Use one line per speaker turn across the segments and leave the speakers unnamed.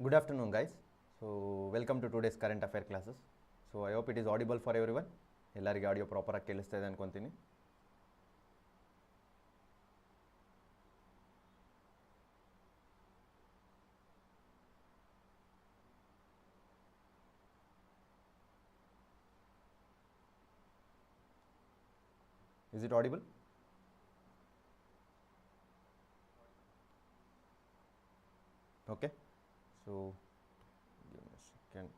Good afternoon, guys. So, welcome to today's current affair classes. So, I hope it is audible for everyone. ಎಲ್ಲರಿಗೆ audio ಪ್ರಾಪರಾಗಿ ಕೇಳಿಸ್ತಾ ಇದೆ ಅನ್ಕೊತೀನಿ is it give me a second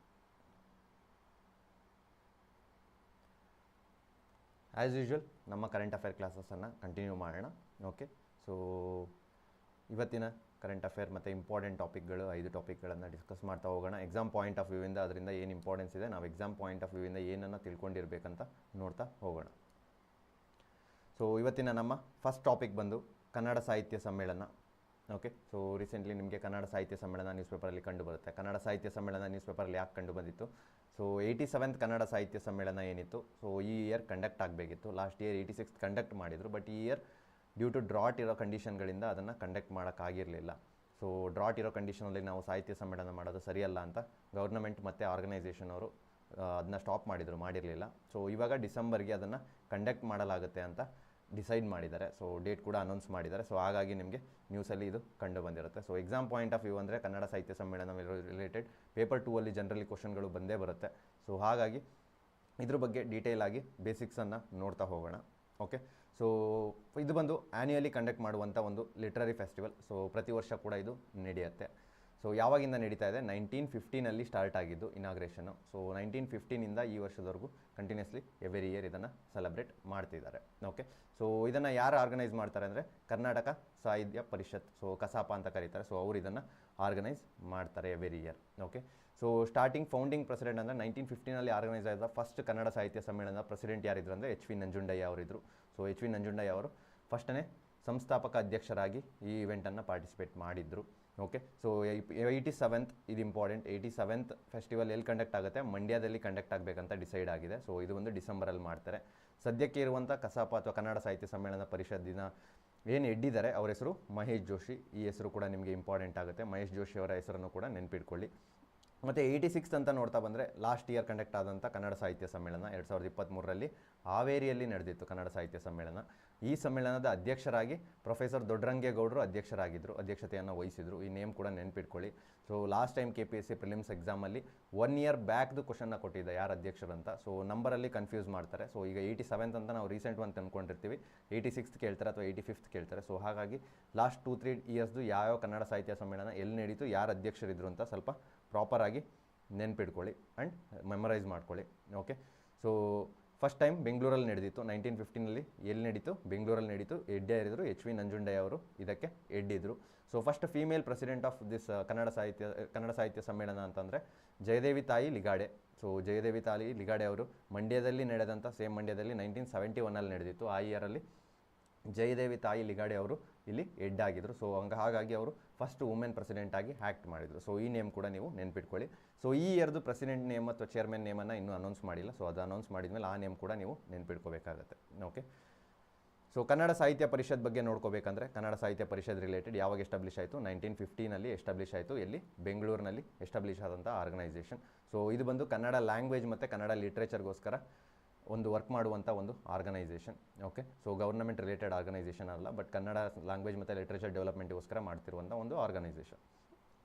as usual ನಮ್ಮ current affair ಕ್ಲಾಸಸನ್ನು continue ಮಾಡೋಣ okay so ಇವತ್ತಿನ current affair ಮತ್ತು ಇಂಪಾರ್ಟೆಂಟ್ ಟಾಪಿಕ್ಗಳು ಐದು ಟಾಪಿಕ್ಗಳನ್ನು ಡಿಸ್ಕಸ್ ಮಾಡ್ತಾ ಹೋಗೋಣ. ಎಕ್ಸಾಮ್ ಪಾಯಿಂಟ್ ಆಫ್ ವ್ಯೂವಿಂದ ಅದರಿಂದ ಏನು ಇಂಪಾರ್ಟೆನ್ಸ್ ಇದೆ, ನಾವು ಎಕ್ಸಾಮ್ ಪಾಯಿಂಟ್ ಆಫ್ ವ್ಯೂವಿಂದ ಏನನ್ನು ತಿಳ್ಕೊಂಡಿರ್ಬೇಕಂತ ನೋಡ್ತಾ ಹೋಗೋಣ. ಸೊ ಇವತ್ತಿನ ನಮ್ಮ ಫಸ್ಟ್ ಟಾಪಿಕ್ ಬಂದು ಕನ್ನಡ ಸಾಹಿತ್ಯ ಸಮ್ಮೇಳನ. ಓಕೆ ಸೊ ರೀಸೆಂಟ್ಲಿ ನಿಮಗೆ ಕನ್ನಡ ಸಾಹಿತ್ಯ ಸಮ್ಮೇಳನ ನ್ಯೂಸ್ ಪೇಪರಲ್ಲಿ ಕಂಡು ಬರುತ್ತೆ. ಕನ್ನಡ ಸಾಹಿತ್ಯ ಸಮ್ಮೇಳನ ನ್ಯೂಸ್ ಪೇಪರಲ್ಲಿ ಯಾಕೆ ಕಂಡು ಬಂದಿತ್ತು? ಸೊ ಏಯ್ಟಿ ಸೆವೆಂತ್ ಕನ್ನಡ ಸಾಹಿತ್ಯ ಸಮ್ಮೇಳನ ಏನಿತ್ತು? ಸೊ ಈ ಇಯರ್ ಕಂಡಕ್ಟ್ ಆಗಬೇಕಿತ್ತು. Last year eighty six conduct ಮಾಡಿದರು ಬಟ್ ಈ ಇಯರ್ ಡ್ಯೂ ಟು ಡ್ರಾಟ್ ಇರೋ ಕಂಡೀಷನ್ಗಳಿಂದ ಅದನ್ನು ಕಂಡಕ್ಟ್ ಮಾಡೋಕ್ಕಾಗಿರಲಿಲ್ಲ ಸೊ ಡ್ರಾಟ್ ಇರೋ ಕಂಡೀಷನಲ್ಲಿ ನಾವು ಸಾಹಿತ್ಯ ಸಮ್ಮೇಳನ ಮಾಡೋದು ಸರಿಯಲ್ಲ ಅಂತ ಗೌರ್ನಮೆಂಟ್ ಮತ್ತು ಆರ್ಗನೈಸೇಷನ್ ಅವರು ಅದನ್ನ ಸ್ಟಾಪ್ ಮಾಡಿದರು, ಮಾಡಿರಲಿಲ್ಲ. ಸೊ ಇವಾಗ ಡಿಸೆಂಬರ್ಗೆ ಅದನ್ನು ಕಂಡಕ್ಟ್ ಮಾಡಲಾಗುತ್ತೆ ಅಂತ ಡಿಸೈಡ್ ಮಾಡಿದ್ದಾರೆ. ಸೊ ಡೇಟ್ ಕೂಡ ಅನೌನ್ಸ್ ಮಾಡಿದ್ದಾರೆ. ಸೊ ಹಾಗಾಗಿ ನಿಮಗೆ ನ್ಯೂಸಲ್ಲಿ ಇದು ಕಂಡು ಬಂದಿರುತ್ತೆ. So exam point of view ಅಂದರೆ ಕನ್ನಡ ಸಾಹಿತ್ಯ ಸಮ್ಮೇಳನ ರಿಲೇಟೆಡ್ ಪೇಪರ್ ಟೂ ಅಲ್ಲಿ ಜನರಲಿ ಕ್ವಶನ್ಗಳು ಬಂದೇ ಬರುತ್ತೆ. ಸೊ ಹಾಗಾಗಿ ಇದ್ರ ಬಗ್ಗೆ ಡೀಟೇಲ್ ಆಗಿ ಬೇಸಿಕ್ಸನ್ನು ನೋಡ್ತಾ ಹೋಗೋಣ. ಓಕೆ ಸೊ ಇದು ಬಂದು ಆ್ಯನ್ಯುಯಲಿ ಕಂಡಕ್ಟ್ ಮಾಡುವಂಥ ಒಂದು ಲಿಟ್ರರಿ ಫೆಸ್ಟಿವಲ್ ಸೊ ಪ್ರತಿ ವರ್ಷ ಕೂಡ ಇದು ನಡೆಯುತ್ತೆ. ಸೊ ಯಾವಾಗಿಂದ ನಡೀತಾ ಇದೆ? ನೈನ್ಟೀನ್ ಫಿಫ್ಟೀನಲ್ಲಿ ಸ್ಟಾರ್ಟ್ ಆಗಿದ್ದು ಇನಾಗ್ರೇಷನು ಸೊ ನೈನ್ಟೀನ್ ಫಿಫ್ಟೀನಿಂದ ಈ ವರ್ಷದವರೆಗೂ ಕಂಟಿನ್ಯೂಸ್ಲಿ ಎವ್ರಿ ಇಯರ್ ಇದನ್ನು ಸೆಲೆಬ್ರೇಟ್ ಮಾಡ್ತಿದ್ದಾರೆ. ಓಕೆ ಸೊ ಇದನ್ನು ಯಾರು ಆರ್ಗನೈಸ್ ಮಾಡ್ತಾರೆ ಅಂದರೆ ಕರ್ನಾಟಕ ಸಾಹಿತ್ಯ ಪರಿಷತ್. ಸೊ ಕಸಾಪ ಅಂತ ಕರೀತಾರೆ. ಸೊ ಅವರು ಇದನ್ನು ಆರ್ಗನೈಸ್ ಮಾಡ್ತಾರೆ every year okay so starting founding president ಅಂದರೆ ನೈನ್ಟೀನ್ ಫಿಫ್ಟೀನಲ್ಲಿ ಆರ್ಗನೈಸ್ ಆದ ಫಸ್ಟ್ ಕನ್ನಡ ಸಾಹಿತ್ಯ ಸಮ್ಮೇಳನದ ಪ್ರೆಸಿಡೆಂಟ್ ಯಾರಿದ್ರು ಅಂದರೆ ಎಚ್ ವಿ ನಂಜುಂಡಯ್ಯ ಅವರಿದ್ದರು ಸೊ ಎಚ್ ವಿ ನಂಜುಂಡಯ್ಯ ಅವರು ಫಸ್ಟನೇ ಸಂಸ್ಥಾಪಕ ಅಧ್ಯಕ್ಷರಾಗಿ ಈ ಇವೆಂಟನ್ನು ಪಾರ್ಟಿಸಿಪೇಟ್ ಮಾಡಿದ್ರು. ಓಕೆ ಸೊ ಏಯ್ಟಿ ಸೆವೆಂತ್ ಇದು ಇಂಪಾರ್ಟೆಂಟ್ ಏಯ್ಟಿ ಸೆವೆಂತ್ ಫೆಸ್ಟಿವಲ್ ಎಲ್ಲಿ ಕಂಡಕ್ಟ್ ಆಗುತ್ತೆ? ಮಂಡ್ಯದಲ್ಲಿ ಕಂಡಕ್ಟ್ ಆಗಬೇಕಂತ ಡಿಸೈಡ್ ಆಗಿದೆ. ಸೊ ಇದು ಒಂದು ಡಿಸೆಂಬರಲ್ಲಿ ಮಾಡ್ತಾರೆ. ಸದ್ಯಕ್ಕೆ ಇರುವಂಥ ಕಸಾಪ ಅಥವಾ ಕನ್ನಡ ಸಾಹಿತ್ಯ ಸಮ್ಮೇಳನ ಪರಿಷತ್ತಿನ ಏನು ಎಡ್ಡಿದ್ದಾರೆ, ಅವರ ಹೆಸರು ಮಹೇಶ್ ಜೋಶಿ. ಈ ಹೆಸರು ಕೂಡ ನಿಮಗೆ ಇಂಪಾರ್ಟೆಂಟ್ ಆಗುತ್ತೆ. ಮಹೇಶ್ ಜೋಶಿ ಅವರ ಹೆಸರನ್ನು ಕೂಡ ನೆನಪಿಟ್ಕೊಳ್ಳಿ. ಮತ್ತು ಏಯ್ಟಿ ಸಿಕ್ಸ್ ಅಂತ ನೋಡ್ತಾ ಬಂದರೆ ಲಾಸ್ಟ್ ಇಯರ್ ಕಂಡಕ್ಟ್ ಆದಂಥ ಕನ್ನಡ ಸಾಹಿತ್ಯ ಸಮ್ಮೇಳನ ಎರಡು ಸಾವಿರದ ಇಪ್ಪತ್ತ್ಮೂರರಲ್ಲಿ ಹಾವೇರಿಯಲ್ಲಿ ನಡೆದಿತ್ತು ಕನ್ನಡ ಸಾಹಿತ್ಯ ಸಮ್ಮೇಳನ. ಈ ಸಮ್ಮೇಳನದ ಅಧ್ಯಕ್ಷರಾಗಿ ಪ್ರೊಫೆಸರ್ ದೊಡ್ಡರಂಗೇಗೌಡರು ಅಧ್ಯಕ್ಷರಾಗಿದ್ದರು, ಅಧ್ಯಕ್ಷತೆಯನ್ನು ವಹಿಸಿದರು. ಈ ನೇಮ್ ಕೂಡ ನೆನ್ಪಿಟ್ಕೊಳ್ಳಿ. So last time K P S C prelims ಎಕ್ಸಾಮಲ್ಲಿ ಒನ್ ಇಯರ್ ಬ್ಯಾಕ್ದು ಕ್ವಶನ್ನ ಕೊಟ್ಟಿದ್ದ ಯಾರು ಅಧ್ಯಕ್ಷರು ಅಂತ. ಸೊ ನಂಬರಲ್ಲಿ ಕನ್ಫ್ಯೂಸ್ ಮಾಡ್ತಾರೆ. ಸೊ ಈಗ ಏಯ್ಟಿ ಸೆವೆಂತ್ ಅಂತ ನಾವು ರೀಸೆಂಟ್ ಒಂದು ತಂದ್ಕೊಂಡಿರ್ತೀವಿ. ಏಯ್ಟಿ ಸಿಕ್ಸ್ತ್ ಕೇಳ್ತಾರೆ ಅಥವಾ ಏಯ್ಟಿ ಫಿಫ್ತ್ ಕೇಳ್ತಾರೆ. ಸೊ ಹಾಗಾಗಿ ಲಾಸ್ಟ್ ಟೂ ತ್ರೀ ಇಯರ್ಸ್ದು ಯಾವ್ಯಾವ ಕನ್ನಡ ಸಾಹಿತ್ಯ ಸಮ್ಮೇಳನ ಎಲ್ಲಿ ನಡೀತು, ಯಾರು ಅಧ್ಯಕ್ಷರಿದ್ದರು ಅಂತ ಸ್ವಲ್ಪ ಪ್ರಾಪರಾಗಿ ನೆನ್ಪಿಟ್ಕೊಳ್ಳಿ ಆ್ಯಂಡ್ ಮೆಮರೈಸ್ ಮಾಡ್ಕೊಳ್ಳಿ. ಓಕೆ ಸೊ ಫಸ್ಟ್ ಟೈಮ್ ಬೆಂಗಳೂರಲ್ಲಿ ನಡೆದಿತ್ತು ನೈನ್ಟೀನ್ ಫಿಫ್ಟೀನಲ್ಲಿ ಎಲ್ಲಿ ನಡೀತು? ಬೆಂಗಳೂರಲ್ಲಿ ನಡೀತು. ಎಡ್ಡೆ ಇರಿದ್ರು ಎಚ್ ವಿ ನಂಜುಂಡಯ್ಯ ಅವರು. ಇದಕ್ಕೆ ಎಡ್ಡಿದ್ರು so first female president of this Kannada ಸಾಹಿತ್ಯ ಕನ್ನಡ ಸಾಹಿತ್ಯ ಸಮ್ಮೇಳನ ಅಂತಂದರೆ ಜಯದೇವಿ ತಾಯಿ ಲಿಗಾಡೆ ಸೊ ಜಯದೇವಿ ತಾಯಿ ಲಿಗಾಡೆ ಅವರು ಮಂಡ್ಯದಲ್ಲಿ ನಡೆದಂಥ ಸೇಮ್ ಮಂಡ್ಯದಲ್ಲಿ ನೈನ್ಟೀನ್ ಸೆವೆಂಟಿ ಒನ್ನಲ್ಲಿ ನಡೆದಿತ್ತು. ಆ ಇಯರಲ್ಲಿ ಜಯದೇವಿ ತಾಯಿ ಲಿಗಾಡೆ ಅವರು ಇಲ್ಲಿ ಹೆಡ್ ಆಗಿದ್ರು. ಸೊ ಹಂಗ ಹಾಗಾಗಿ ಅವರು ಫಸ್ಟ್ ವುಮೆನ್ ಪ್ರೆಸಿಡೆಂಟ್ ಆಗಿ ಆ್ಯಕ್ಟ್ ಮಾಡಿದರು. ಸೊ ಈ ನೇಮ್ ಕೂಡ ನೀವು ನೆನ್ಪಿಟ್ಕೊಳ್ಳಿ. ಸೊ ಈ ಇಯರ್ದು ಪ್ರೆಸಿಡೆಂಟ್ ನೇಮ್ ಅಥವಾ ಚೇರ್ಮನ್ ನೇಮನ್ನು ಇನ್ನೂ ಅನೌನ್ಸ್ ಮಾಡಿಲ್ಲ. ಸೊ ಅದು ಅನೌನ್ಸ್ ಮಾಡಿದ್ಮೇಲೆ ಆ ನೇಮ್ ಕೂಡ ನೀವು ನೆನ್ಪಿಟ್ಕೋಬೇಕಾಗತ್ತೆ. ಓಕೆ ಸೊ ಕನ್ನಡ ಸಾಹಿತ್ಯ ಪರಿಷತ್ ಬಗ್ಗೆ ನೋಡ್ಕೋಬೇಕಂದ್ರೆ ಕನ್ನಡ ಸಾಹಿತ್ಯ ಪರಿಷತ್ ರಿಲೇಟೆಡ್ ಯಾವಾಗ ಎಸ್ಟಾಬ್ಲಿಷ್ ಆಯಿತು? ನೈನ್ಟೀನ್ ಫಿಫ್ಟೀನಲ್ಲಿ ಎಸ್ಟಾಬ್ಲಿಷ್ ಆಯಿತು. ಎಲ್ಲಿ? ಬೆಂಗಳೂರಿನಲ್ಲಿ ಎಸ್ಟಾಬ್ಲಿಷ್ ಆದಂಥ ಆರ್ಗನೈಸೇಷನ್ ಸೊ ಇದು ಬಂದು ಕನ್ನಡ ಲ್ಯಾಂಗ್ವೇಜ್ ಮತ್ತು ಕನ್ನಡ ಲಿಟ್ರೇಚರ್ಗೋಸ್ಕರ ಒಂದು ವರ್ಕ್ ಮಾಡುವಂಥ ಒಂದು organisation okay so government related organisation ಅಲ್ಲ ಬಟ್ ಕನ್ನಡ ಲ್ಯಾಂಗ್ವೇಜ್ ಮತ್ತು ಲಿಟ್ರೇಚರ್ ಡೆವಲಪ್ಮೆಂಟ್ಗೋಸ್ಕರ ಮಾಡ್ತಿರುವಂಥ ಒಂದು ಆರ್ಗನೈಸೇಷನ್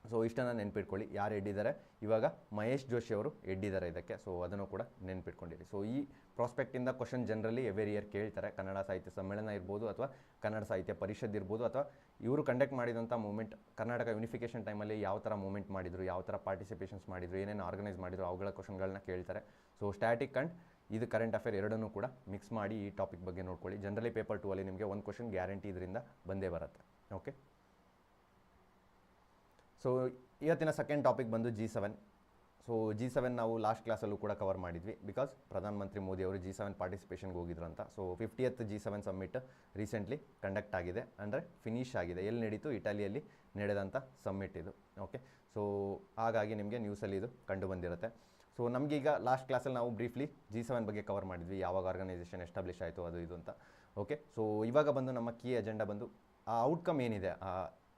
ಸೊ ಇಷ್ಟನ್ನು ನೆನ್ಪಿಟ್ಕೊಳ್ಳಿ. ಯಾರು ಎಡ್ಡಿದ್ದಾರೆ ಇವಾಗ ಮಹೇಶ್ ಜೋಶಿ ಅವರು ಎಡ್ಡಿದ್ದಾರೆ ಇದಕ್ಕೆ. ಸೊ ಅದನ್ನು ಕೂಡ ನೆನ್ಪಿಟ್ಕೊಂಡಿರಿ. ಸೊ ಈ ಪ್ರಾಸ್ಪೆಕ್ಟಿಂದ ಕ್ವಶನ್ ಜನರಲಿ ಎವ್ರಿ ಇಯರ್ ಕೇಳ್ತಾರೆ. ಕನ್ನಡ ಸಾಹಿತ್ಯ ಸಮ್ಮೇಳನ ಇರ್ಬೋದು ಅಥವಾ ಕನ್ನಡ ಸಾಹಿತ್ಯ ಪರಿಷತ್ ಇರ್ಬೋದು ಅಥವಾ ಇವರು ಕಂಡಕ್ಟ್ ಮಾಡಿದಂಥ ಮೂಮೆಂಟ್ ಕರ್ನಾಟಕ ಯೂನಿಫಿಕೇಷನ್ ಟೈಮಲ್ಲಿ ಯಾವ ಥರ ಮೂಮೆಂಟ್ ಮಾಡಿದರು, ಯಾವ ಥರ ಪಾರ್ಟಿಸಿಪೇಷನ್ಸ್ ಮಾಡಿದರು, ಏನೇನು ಆರ್ಗನೈಸ್ ಮಾಡಿದರು, ಅವುಗಳ ಕ್ವಶನ್ಗಳನ್ನ ಕೇಳ್ತಾರೆ. ಸೊ ಸ್ಟ್ಯಾಟಿಕ್ ಆ್ಯಂಡ್ ಇದು ಕರೆಂಟ್ ಅಫೇರ್ ಎರಡನ್ನೂ ಕೂಡ ಮಿಕ್ಸ್ ಮಾಡಿ ಈ ಟಾಪಿಕ್ ಬಗ್ಗೆ ನೋಡ್ಕೊಳ್ಳಿ. ಜನರಲಿ ಪೇಪರ್ ಟೂ ಅಲ್ಲಿ ನಿಮಗೆ ಒಂದು ಕ್ವಶನ್ ಗ್ಯಾರಂಟಿ ಇದರಿಂದ ಬಂದೇ ಬರುತ್ತೆ. ಓಕೆ ಸೊ ಇವತ್ತಿನ ಸೆಕೆಂಡ್ ಟಾಪಿಕ್ ಬಂದು G seven so G seven ನಾವು ಲಾಸ್ಟ್ ಕ್ಲಾಸಲ್ಲೂ ಕೂಡ ಕವರ್ ಮಾಡಿದ್ವಿ ಬಿಕಾಸ್ ಪ್ರಧಾನಮಂತ್ರಿ ಮೋದಿ ಅವರು ಜಿ ಸೆವೆನ್ ಪಾರ್ಟಿಸಿಪೇಷನ್ಗೆ ಹೋಗಿದ್ರು ಅಂತ. So fiftieth G seven summit recently conduct ಆಗಿದೆ. ಅಂದರೆ ಫಿನಿಶ್ ಆಗಿದೆ. ಎಲ್ಲಿ ನಡೀತು? ಇಟಲಿಯಲ್ಲಿ ನಡೆದಂಥ ಸಮ್ಮಿಟ್ ಇದು. ಓಕೆ ಸೊ ಹಾಗಾಗಿ ನಿಮಗೆ ನ್ಯೂಸಲ್ಲಿ ಇದು ಕಂಡು ಬಂದಿರುತ್ತೆ. ಸೊ ನಮಗೀಗ ಲಾಸ್ಟ್ ಕ್ಲಾಸಲ್ಲಿ ನಾವು ಬ್ರೀಫ್ಲಿ ಜಿ ಸೆವೆನ್ ಬಗ್ಗೆ ಕವರ್ ಮಾಡಿದ್ವಿ. ಯಾವಾಗ ಆರ್ಗನೈಸೇಷನ್ ಎಸ್ಟಾಬ್ಲಿಷ್ ಆಯಿತು, ಅದು ಇದು ಅಂತ. ಓಕೆ ಸೊ ಇವಾಗ ಬಂದು ನಮ್ಮ ಕೀ ಅಜೆಂಡಾ ಬಂದು, ಆ ಔಟ್ಕಮ್ ಏನಿದೆ? ಆ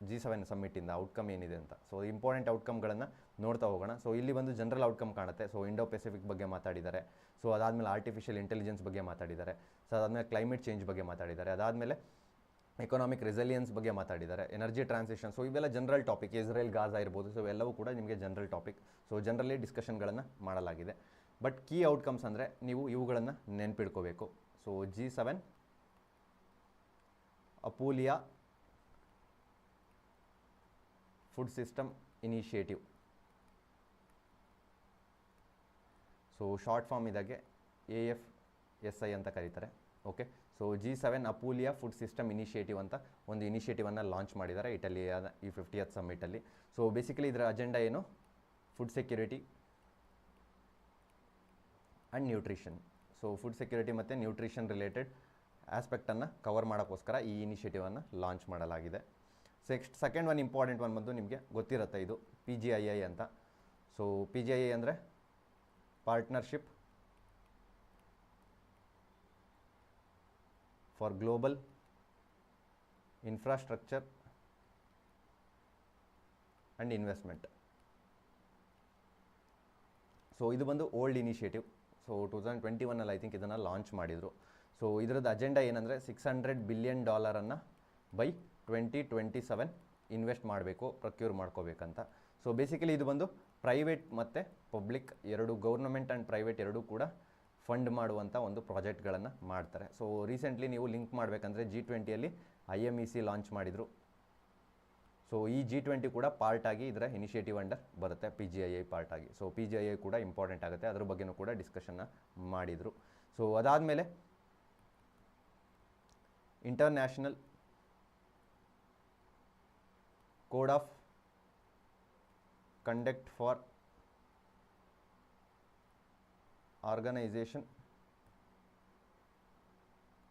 ಜಿ ಸೆವೆನ್ ಸಮ್ಮಿಟಿಂದ ಔಟ್ಕಮ್ ಏನಿದೆ ಅಂತ. ಸೊ ಇಂಪಾರ್ಟೆಂಟ್ ಔಟ್ಕಮ್ಗಳನ್ನು ನೋಡ್ತಾ ಹೋಗೋಣ. ಸೊ ಇಲ್ಲಿ ಬಂದು ಜನರಲ್ ಔಟ್ಕಮ್ ಕಾಣುತ್ತೆ. ಸೊ ಇಂಡೋ ಪೆಸಿಫಿಕ್ ಬಗ್ಗೆ ಮಾತಾಡಿದ್ದಾರೆ. ಸೊ ಅದಾದಮೇಲೆ ಆರ್ಟಿಫಿಷಿಯಲ್ ಇಂಟೆಲಿಜೆನ್ಸ್ ಬಗ್ಗೆ ಮಾತಾಡಿದ್ದಾರೆ. ಸೊ ಅದಾದಮೇಲೆ ಕ್ಲೈಮೇಟ್ ಚೇಂಜ್ ಬಗ್ಗೆ ಮಾತಾಡಿದ್ದಾರೆ. ಅದಾದಮೇಲೆ ಎಕನಾಮಿಕ್ ರೆಸಿಲಿಯನ್ಸ್ ಬಗ್ಗೆ ಮಾತಾಡಿದ್ದಾರೆ ಎನರ್ಜಿ ಟ್ರಾನ್ಸಿಷನ್ ಸೊ ಇವೆಲ್ಲ ಜನರಲ್ ಟಾಪಿಕ್ ಇಸ್ರೇಲ್ ಗಾಜಾ ಇರ್ಬೋದು. ಸೊ ಎಲ್ಲವೂ ಕೂಡ ನಿಮಗೆ ಜನರಲ್ ಟಾಪಿಕ್ ಸೊ ಜನರಲಿ ಡಿಸ್ಕಷನ್ಗಳನ್ನು ಮಾಡಲಾಗಿದೆ. ಬಟ್ ಕೀ ಔಟ್ಕಮ್ಸ್ ಅಂದರೆ ನೀವು ಇವುಗಳನ್ನು ನೆನ್ಪಿಡ್ಕೋಬೇಕು. So G seven Apulia food system initiative so short form ಇದಾಗೆ A F S I ಅಂತ ಕರೀತಾರೆ. Okay so G seven Apulia food system initiative ಅಂತ ಒಂದು ಇನಿಷಿಯೇಟಿವನ್ನು ಲಾಂಚ್ ಮಾಡಿದ್ದಾರೆ ಇಟಲಿಯ ಈ ಫಿಫ್ಟಿಯತ್ ಸಮ್ಮಿಟಲ್ಲಿ ಸೊ ಬೇಸಿಕಲಿ ಇದರ ಅಜೆಂಡಾ ಏನು? Food security and nutrition so food security ಮತ್ತು ನ್ಯೂಟ್ರಿಷನ್ ರಿಲೇಟೆಡ್ ಆಸ್ಪೆಕ್ಟನ್ನು ಕವರ್ ಮಾಡೋಕ್ಕೋಸ್ಕರ ಈ ಇನಿಷಿಯೇಟಿವನ್ನು ಲಾಂಚ್ ಮಾಡಲಾಗಿದೆ. Next second one important one ಬಂದು ನಿಮಗೆ ಗೊತ್ತಿರುತ್ತೆ ಇದು ಪಿ ಜಿ ಐ ಐ ಅಂತ. So P G I I ಅಂದರೆ partnership for global infrastructure and investment so ಇದು ಬಂದು old initiative so two thousand twenty ಒನ್ನಲ್ಲಿ ಐ ಥಿಂಕ್ ಇದನ್ನು ಲಾಂಚ್ ಮಾಡಿದರು. ಸೊ ಇದರದ್ದು ಅಜೆಂಡಾ ಏನಂದರೆ six hundred billion ಡಾಲರನ್ನು by twenty twenty seven invest ಮಾಡಬೇಕು procure ಮಾಡ್ಕೋಬೇಕಂತ. ಸೊ ಬೇಸಿಕಲಿ ಇದು ಬಂದು ಪ್ರೈವೇಟ್ ಮತ್ತು ಪಬ್ಲಿಕ್ ಎರಡು ಗೌರ್ನಮೆಂಟ್ ಆ್ಯಂಡ್ ಪ್ರೈವೇಟ್ ಎರಡೂ ಕೂಡ ಫಂಡ್ ಮಾಡುವಂಥ ಒಂದು ಪ್ರಾಜೆಕ್ಟ್ಗಳನ್ನು ಮಾಡ್ತಾರೆ. ಸೊ ರೀಸೆಂಟ್ಲಿ ನೀವು ಲಿಂಕ್ ಮಾಡಬೇಕಂದ್ರೆ G ಟ್ವೆಂಟಿಯಲ್ಲಿ I M E C launch ಮಾಡಿದರು. ಸೊ ಈ ಜಿ ಟ್ವೆಂಟಿ ಕೂಡ ಪಾರ್ಟ್ ಆಗಿ ಇದರ ಇನಿಷಿಯೇಟಿವ್ ಅಂಡರ್ ಬರುತ್ತೆ P G I I part ಆಗಿ. So P G I I ಕೂಡ ಇಂಪಾರ್ಟೆಂಟ್ ಆಗುತ್ತೆ. ಅದ್ರ ಬಗ್ಗೆನೂ ಕೂಡ ಡಿಸ್ಕಷನ್ನ ಮಾಡಿದರು. ಸೊ ಅದಾದಮೇಲೆ international code of conduct for organisation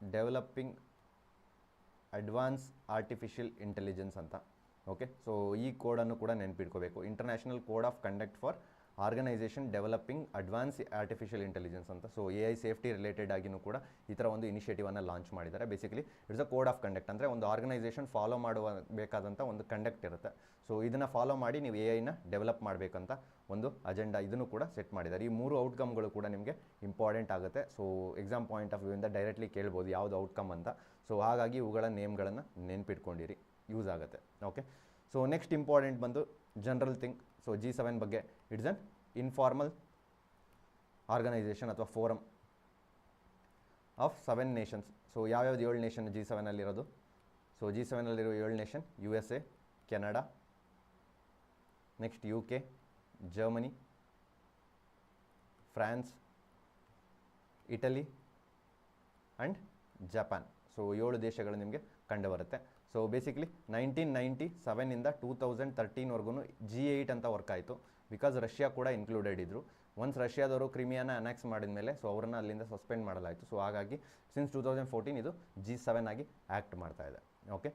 developing advance artificial intelligence ಅಂತ ಓಕೆ ಸೊ ಈ ಕೋಡನ್ನು ಕೂಡ ನೆನಪಿಟ್ಕೋಬೇಕು. International code of conduct for organisation developing advance artificial intelligence ಅಂತ so A I safety related ಆಗಿನೂ ಕೂಡ ಈ ಥರ ಒಂದು ಇನಿಷಿಯೇಟಿವನ್ನು ಲಾಂಚ್ ಮಾಡಿದ್ದಾರೆ. Basically it's a code of conduct ಅಂದರೆ ಒಂದು ಆರ್ಗನೈಸೇಷನ್ ಫಾಲೋ ಮಾಡುವ ಬೇಕಾದಂಥ ಒಂದು ಕಂಡಕ್ಟ್ ಇರುತ್ತೆ. ಸೊ ಇದನ್ನು ಫಾಲೋ ಮಾಡಿ ನೀವು ಎ ಐನ ಡೆವಲಪ್ ಮಾಡಬೇಕಂತ ಒಂದು ಅಜೆಂಡಾ ಇದನ್ನು ಕೂಡ ಸೆಟ್ ಮಾಡಿದ್ದಾರೆ. ಈ ಮೂರು ಔಟ್ಕಮ್ಗಳು ಕೂಡ ನಿಮಗೆ ಇಂಪಾರ್ಟೆಂಟ್ ಆಗುತ್ತೆ. ಸೊ ಎಕ್ಸಾಮ್ ಪಾಯಿಂಟ್ ಆಫ್ ವ್ಯೂಯಿಂದ ಡೈರೆಕ್ಟ್ಲಿ ಕೇಳ್ಬೋದು ಯಾವುದು ಔಟ್ಕಮ್ ಅಂತ. ಸೊ ಹಾಗಾಗಿ ಇವುಗಳ ನೇಮ್ಗಳನ್ನು ನೆನ್ಪಿಟ್ಕೊಂಡಿರಿ. ಯೂಸ್ ಆಗುತ್ತೆ. ಓಕೆ ಸೊ ನೆಕ್ಸ್ಟ್ ಇಂಪಾರ್ಟೆಂಟ್ ಬಂದು general thing so G seven ಬಗ್ಗೆ ಇಟ್ಸ್ ಅನ್ ಇನ್ಫಾರ್ಮಲ್ ಆರ್ಗನೈಸೇಷನ್ ಅಥವಾ forum of seven nations so ಯಾವ್ಯಾವ್ದು ಏಳು ನೇಷನ್ ಜಿ ಸೆವೆನಲ್ಲಿರೋದು ಸೊ ಜಿ ಸೆವೆನಲ್ಲಿರೋ ಏಳು nation U S A Canada next U K Germany France Italy and Japan so ಏಳು ದೇಶಗಳು ನಿಮಗೆ ಕಂಡುಬರುತ್ತೆ ಸೊ ಬೇಸಿಕ್ಲಿ ನೈನ್ಟೀನ್ ನೈಂಟಿ ಸೆವೆನಿಂದ ಟೂ ತೌಸಂಡ್ ತರ್ಟೀನ್ವರೆಗೂ ಜಿ ಏಯ್ಟ್ ಅಂತ ವರ್ಕ್ ಆಯಿತು. ಬಿಕಾಸ್ ರಷ್ಯಾ ಕೂಡ ಇನ್ಕ್ಲೂಡೆಡ್ ಇದ್ದರು ಒನ್ಸ್ ರಷ್ಯಾದವರು ಕ್ರಿಮಿಯಾನ ಅನ್ಯಾಕ್ಸ್ ಮಾಡಿದ ಮೇಲೆ ಸೊ ಅವರನ್ನು ಅಲ್ಲಿಂದ ಸಸ್ಪೆಂಡ್ ಮಾಡಲಾಯಿತು. ಸೊ ಹಾಗಾಗಿ ಸಿನ್ಸ್ ಟೂ ತೌಸಂಡ್ ಫೋರ್ಟೀನ್ ಇದು ಜಿ ಸೆವೆನ್ ಆಗಿ ಆ್ಯಕ್ಟ್ ಮಾಡ್ತಾ ಇದೆ. ಓಕೆ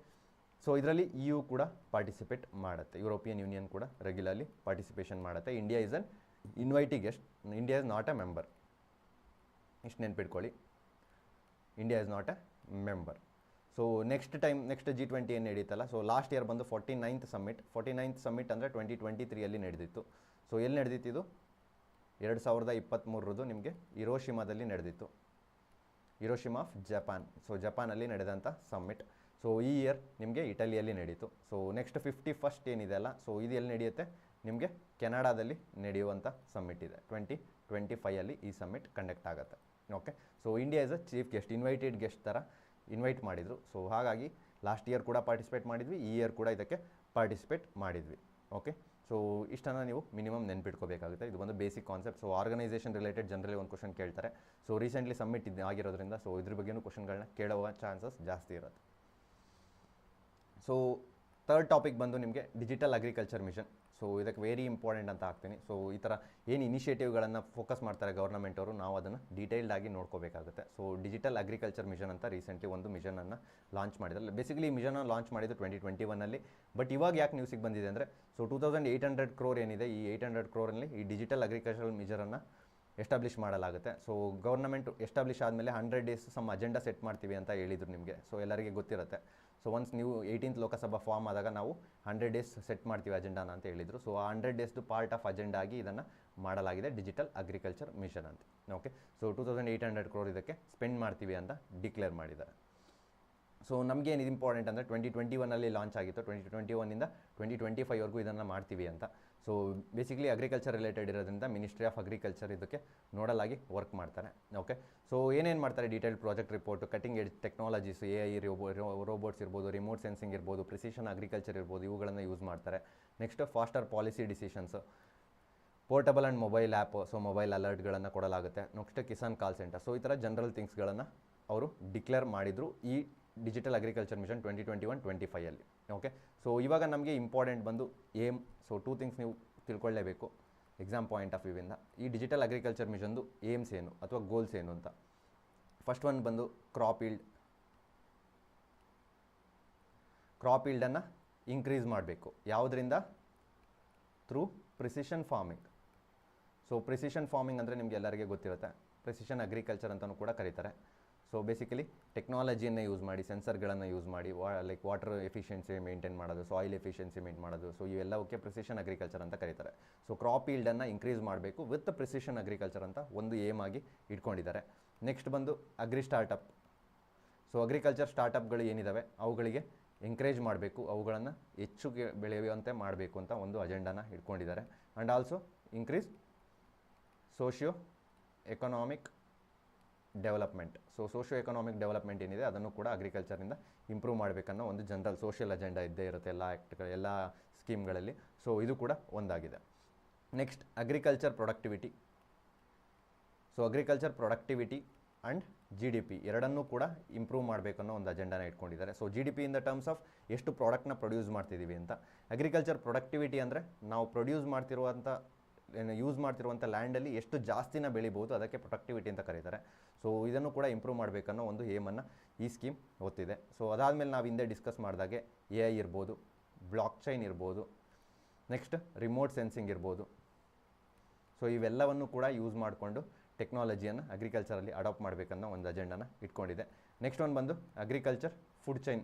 ಸೊ ಇದರಲ್ಲಿ ಇ ಯು ಕೂಡ ಪಾರ್ಟಿಸಿಪೇಟ್ ಮಾಡುತ್ತೆ. ಯುರೋಪಿಯನ್ ಯೂನಿಯನ್ ಕೂಡ ರೆಗ್ಯುಲರ್ಲಿ ಪಾರ್ಟಿಸಿಪೇಷನ್ ಮಾಡುತ್ತೆ. India is an invitee guest India is not a member ಇಷ್ಟು ನೆನ್ಪಿಟ್ಕೊಳ್ಳಿ. India is not a member so next time next G twenty ಏನು ನಡೀತಲ್ಲ? ಸೊ ಲಾಸ್ಟ್ ಇಯರ್ ಬಂದು forty ninth summit forty ninth summit ಅಂದರೆ twenty twenty ತ್ರೀಯಲ್ಲಿ ನಡೆದಿತ್ತು. So ಎಲ್ಲಿ ನಡೆದಿತ್ತು ಇದು? ಎರಡು ಸಾವಿರದ ಇಪ್ಪತ್ತ್ಮೂರರದು ನಿಮಗೆ ಇರೋಶಿಮಾದಲ್ಲಿ ನಡೆದಿತ್ತು. ಇರೋಶಿಮಾ ಆಫ್ ಜಪಾನ್ ಸೊ ಜಪಾನಲ್ಲಿ ನಡೆದಂಥ ಸಮ್ಮಿಟ್ ಸೊ ಈ ಇಯರ್ ನಿಮಗೆ ಇಟಲಿಯಲ್ಲಿ ನಡೀತು. ಸೊ ನೆಕ್ಸ್ಟ್ ಫಿಫ್ಟಿ ಫಸ್ಟ್ ಏನಿದೆ ಅಲ್ಲ? ಸೊ ಇದು ಎಲ್ಲಿ ನಡೆಯುತ್ತೆ? ನಿಮಗೆ ಕೆನಡಾದಲ್ಲಿ ನಡೆಯುವಂಥ ಸಮ್ಮಿಟ್ ಇದೆ. ಟ್ವೆಂಟಿ ಟ್ವೆಂಟಿ ಫೈಯಲ್ಲಿ ಈ ಸಮ್ಮಿಟ್ ಕಂಡಕ್ಟ್ ಆಗುತ್ತೆ. Okay so India is a chief guest invited guest ಥರ ಇನ್ವೈಟ್ ಮಾಡಿದರು. ಸೊ ಹಾಗಾಗಿ ಲಾಸ್ಟ್ ಇಯರ್ ಕೂಡ ಪಾರ್ಟಿಸಿಪೇಟ್ ಮಾಡಿದ್ವಿ, ಈ ಇಯರ್ ಕೂಡ ಇದಕ್ಕೆ ಪಾರ್ಟಿಸಿಪೇಟ್ ಮಾಡಿದ್ವಿ. ಓಕೆ ಸೊ ಇಷ್ಟನ್ನು ನೀವು ಮಿನಿಮಮ್ ನೆನ್ಪಿಟ್ಕೋಬೇಕಾಗುತ್ತೆ. ಇದು ಒಂದು basic concept so organisation related generally ಒಂದು ಕ್ವಶನ್ ಕೇಳ್ತಾರೆ. ಸೊ ರೀಸೆಂಟ್ಲಿ ಸಬ್ಮಿಟ್ ಇದು ಆಗಿರೋದ್ರಿಂದ ಸೊ ಇದ್ರ ಬಗ್ಗೆನೂ ಕ್ವಶನ್ಗಳನ್ನ ಕೇಳುವ ಚಾನ್ಸಸ್ ಜಾಸ್ತಿ ಇರುತ್ತೆ. ಸೊ ತರ್ಡ್ ಟಾಪಿಕ್ ಬಂದು ನಿಮಗೆ ಡಿಜಿಟಲ್ ಅಗ್ರಿಕಲ್ಚರ್ ಮಿಷನ್ ಸೊ ಇದಕ್ಕೆ ವೆರಿ ಇಂಪಾರ್ಟೆಂಟ್ ಅಂತ ಹಾಕ್ತೀನಿ. ಸೊ ಈ ಥರ ಏನು ಇನಿಷಿಯೇಟಿವ್ಗಳನ್ನು ಫೋಕಸ್ ಮಾಡ್ತಾರೆ ಗೌರ್ಮೆಂಟ್ ಅವರು, ನಾವು ಅದನ್ನು ಡೀಟೈಲ್ಡ್ ಆಗಿ ನೋಡ್ಕೋಬೇಕಾಗುತ್ತೆ. ಸೊ ಡಿಜಿಟಲ್ ಅಗ್ರಿಕಲ್ಚರ್ ಮಿಷನ್ ಅಂತ ರೀಸೆಂಟ್ಲಿ ಒಂದು ಮಿಷನನ್ನು ಲಾಂಚ್ ಮಾಡಿದ್ದಾರೆ. ಬೇಸಿಕಲಿ ಈ ಮಿಷನ್ ಲಾಂಚ್ ಮಾಡಿದ್ದು ಟ್ವೆಂಟಿ ಟ್ವೆಂಟಿ ಒನ್ನಲ್ಲಿ ಬಟ್ ಇವಾಗ ಯಾಕೆ ನ್ಯೂಸಿಗೆ ಬಂದಿದೆ ಅಂದರೆ so two thousand eight hundred crore ಏನಿದೆ, ಈ ಏಯ್ಟ್ ಹಂಡ್ರೆಡ್ ಕ್ರೋರಲ್ಲಿ ಈ ಡಿಜಿಟಲ್ ಅಗ್ರಿಕಲ್ಚರಲ್ ಮಿಷರನ್ನು ಎಸ್ಟಾಬ್ಲಿಷ್ ಮಾಡಲಾಗುತ್ತೆ. ಸೊ ಗೌರ್ನಮೆಂಟ್ ಎಸ್ಟಾಬ್ಲಿಷ್ ಆದಮೇಲೆ hundred days some agenda set ಮಾಡ್ತೀವಿ ಅಂತ ಹೇಳಿದ್ರು ನಿಮಗೆ. ಸೊ ಎಲ್ಲರಿಗೆ ಗೊತ್ತಿರುತ್ತೆ. ಸೊ ಒನ್ಸ್ ನೀವು ಏಯ್ಟೀನ್ತ್ ಲೋಕಸಭಾ ಫಾರ್ಮ್ ಆದಾಗ ನಾವು ಹಂಡ್ರೆಡ್ ಡೇಸ್ ಸೆಟ್ ಮಾಡ್ತೀವಿ ಅಜೆಂಡಾನ ಅಂತ ಹೇಳಿದರು. ಸೊ ಆ ಹಂಡ್ರೆಡ್ ಡೇಸ್ದು ಪಾರ್ಟ್ ಆಫ್ ಅಜೆಂಡಾ ಆಗಿ ಇದನ್ನು ಮಾಡಲಾಗಿದೆ ಡಿಜಿಟಲ್ ಅಗ್ರಿಕಲ್ಚರ್ ಮಿಷನ್ ಅಂತ. Okay so two thousand eight hundred crore ಇದಕ್ಕೆ ಸ್ಪೆಂಡ್ ಮಾಡ್ತೀವಿ ಅಂತ ಡಿಕ್ಲೇರ್ ಮಾಡಿದ್ದಾರೆ. ಸೊ ನಮಗೆ ಏನು ಇಂಪಾರ್ಟೆಂಟ್ ಅಂದರೆ ಟ್ವೆಂಟಿ ಟ್ವೆಂಟಿ ಒನ್ನಲ್ಲಿ ಲಾಂಚ್ ಆಗಿತ್ತು. ಟ್ವೆಂಟಿ ಟ್ವೆಂಟಿ ಒನ್ನಿಂದ ಟ್ವೆಂಟಿ ಟ್ವೆಂಟಿ ಫೈವ್ವರೆಗೂ ಇದನ್ನು ಮಾಡ್ತೀವಿ ಅಂತ. ಸೊ ಬೇಸಿಕಲಿ ಅಗ್ರಿಕಲ್ಚರ್ ರಿಲೇಟೆಡ್ ಇರೋದ್ರಿಂದ ಮಿನಿಸ್ಟ್ರಿ ಆಫ್ ಅಗ್ರಿಕಲ್ಚರ್ ಇದಕ್ಕೆ ನೋಡಲಾಗಿ ವರ್ಕ್ ಮಾಡ್ತಾರೆ. ಓಕೆ ಸೊ ಏನೇನು ಮಾಡ್ತಾರೆ? Detail project report cutting edge technologies A I robots ಇರ್ಬೋದು ರಿಮೋಟ್ ಸೆನ್ಸಿಂಗ್ ಇರ್ಬೋದು ಪ್ರಿಸಿಷನ್ ಅಗ್ರಿಕಲ್ಚರ್ ಇರ್ಬೋದು, ಇವುಗಳನ್ನು ಯೂಸ್ ಮಾಡ್ತಾರೆ. Next faster policy decisions portable and mobile app so mobile ಅಲರ್ಟ್ಗಳನ್ನು ಕೊಡಲಾಗುತ್ತೆ. Next Kisan call centre so ಈ ಥರ general ಥಿಂಗ್ಸ್ಗಳನ್ನು ಅವರು ಡಿಕ್ಲೇರ್ ಮಾಡಿದರು ಈ digital agriculture mission twenty twenty one twenty ಫೈಯಲ್ಲಿ okay so ಇವಾಗ ನಮಗೆ ಇಂಪಾರ್ಟೆಂಟ್ ಬಂದು ಏಮ್ ಸೊ ಟೂ ಥಿಂಗ್ಸ್ ನೀವು ತಿಳ್ಕೊಳ್ಳೇಬೇಕು. ಎಕ್ಸಾಮ್ ಪಾಯಿಂಟ್ ಆಫ್ ವ್ಯೂವಿಂದ ಈ ಡಿಜಿಟಲ್ ಅಗ್ರಿಕಲ್ಚರ್ ಮಿಷನ್ದು ಏಮ್ಸ್ ಏನು ಅಥವಾ ಗೋಲ್ಸ್ ಏನು ಅಂತ. ಫಸ್ಟ್ ಒನ್ ಬಂದು ಕ್ರಾಪ್ ಈಲ್ಡ್ ಕ್ರಾಪ್ ಈಲ್ಡನ್ನು ಇನ್ಕ್ರೀಸ್ ಮಾಡಬೇಕು. ಯಾವುದರಿಂದ? Through precision farming so precision farming ಅಂದರೆ ನಿಮಗೆ ಎಲ್ಲರಿಗೆ ಗೊತ್ತಿರುತ್ತೆ. ಪ್ರಿಸಿಷನ್ ಅಗ್ರಿಕಲ್ಚರ್ ಅಂತಲೂ ಕೂಡ ಕರೀತಾರೆ. ಸೊ ಬೇಸಿಕಲಿ ಟೆಕ್ನಾಲಜಿಯನ್ನು ಯೂಸ್ ಮಾಡಿ ಸೆನ್ಸರ್ಗಳನ್ನು ಯೂಸ್ ಮಾಡಿ ಲೈಕ್ ವಾಟರ್ ಎಫಿಷಿಯನ್ಸಿ ಮೇಂಟೈನ್ ಮಾಡೋದು ಸಾಯಿಲ್ ಎಫಿಷಿಯನ್ಸಿ ಮೇಂಟೈನ್ ಮಾಡೋದು. ಸೊ ಇವೆಲ್ಲವಕ್ಕೆ ಪ್ರಿಸಿಷನ್ ಅಗ್ರಿಕಲ್ಚರ್ ಅಂತ ಕರೀತಾರೆ. ಸೊ ಕ್ರಾಪ್ ಈಲ್ಡನ್ನು ಇನ್ಕ್ರೀಸ್ ಮಾಡಬೇಕು ವಿತ್ ಪ್ರಿಸಿಷನ್ ಅಗ್ರಿಕಲ್ಚರ್ ಅಂತ ಒಂದು ಏಮ್ ಆಗಿ ಇಟ್ಕೊಂಡಿದ್ದಾರೆ. ನೆಕ್ಸ್ಟ್ ಬಂದು ಅಗ್ರಿ ಸ್ಟಾರ್ಟಪ್ ಸೊ ಅಗ್ರಿಕಲ್ಚರ್ ಸ್ಟಾರ್ಟಪ್ಗಳು ಏನಿದ್ದಾವೆ ಅವುಗಳಿಗೆ ಎಂಕರೇಜ್ ಮಾಡಬೇಕು, ಅವುಗಳನ್ನು ಹೆಚ್ಚು ಬೆಳೆಯುವಂತೆ ಮಾಡಬೇಕು ಅಂತ ಒಂದು ಅಜೆಂಡಾನ ಇಟ್ಕೊಂಡಿದ್ದಾರೆ. And also increase socio economic development. So socio economic development ಏನಿದೆ, ಅದನ್ನು ಕೂಡ ಅಗ್ರಿಕಲ್ಚರಿಂದ ಇಂಪ್ರೂವ್ ಮಾಡಬೇಕನ್ನೋ ಒಂದು ಜನರಲ್ ಸೋಷಿಯಲ್ ಅಜೆಂಡಾ ಇದ್ದೇ ಇರುತ್ತೆ ಎಲ್ಲ ಆ್ಯಕ್ಟ್ಗಳು ಎಲ್ಲ ಸ್ಕೀಮ್ಗಳಲ್ಲಿ ಸೊ ಇದು ಕೂಡ ಒಂದಾಗಿದೆ. Next agriculture productivity so agriculture productivity and G D P ಎರಡನ್ನೂ ಕೂಡ ಇಂಪ್ರೂವ್ ಮಾಡಬೇಕನ್ನೋ ಒಂದು ಅಜೆಂಡಾನ ಇಟ್ಕೊಂಡಿದ್ದಾರೆ. So G D P in the terms of ಎಷ್ಟು ಪ್ರಾಡಕ್ಟ್ನ ಪ್ರೊಡ್ಯೂಸ್ ಮಾಡ್ತಿದ್ದೀವಿ ಅಂತ. ಅಗ್ರಿಕಲ್ಚರ್ ಪ್ರೊಡಕ್ಟಿವಿಟಿ ಅಂದರೆ ನಾವು ಪ್ರೊಡ್ಯೂಸ್ ಮಾಡ್ತಿರುವಂಥ ಯೂಸ್ ಮಾಡ್ತಿರುವಂಥ ಲ್ಯಾಂಡಲ್ಲಿ ಎಷ್ಟು ಜಾಸ್ತಿನ ಬೆಳಿಬೋದು, ಅದಕ್ಕೆ ಪ್ರೊಡಕ್ಟಿವಿಟಿ ಅಂತ ಕರೀತಾರೆ. ಸೊ ಇದನ್ನು ಕೂಡ ಇಂಪ್ರೂವ್ ಮಾಡಬೇಕನ್ನೋ ಒಂದು ಏಮನ್ನು ಈ ಸ್ಕೀಮ್ ಒತ್ತಿದೆ ಸೊ ಅದಾದಮೇಲೆ ನಾವು ಹಿಂದೆ ಡಿಸ್ಕಸ್ ಮಾಡಿದಾಗೆ ಎ ಐ ಇರ್ಬೋದು ಬ್ಲಾಕ್ ಚೈನ್ ಇರ್ಬೋದು ನೆಕ್ಸ್ಟ್ ರಿಮೋಟ್ ಸೆನ್ಸಿಂಗ್ ಇರ್ಬೋದು. ಸೊ ಇವೆಲ್ಲವನ್ನು ಕೂಡ ಯೂಸ್ ಮಾಡಿಕೊಂಡು ಟೆಕ್ನಾಲಜಿಯನ್ನು ಅಗ್ರಿಕಲ್ಚರಲ್ಲಿ ಅಡಾಪ್ಟ್ ಮಾಡಬೇಕನ್ನೋ ಒಂದು ಅಜೆಂಡಾನ ಇಟ್ಕೊಂಡಿದೆ. ನೆಕ್ಸ್ಟ್ ಒಂದು ಬಂದು agriculture food chain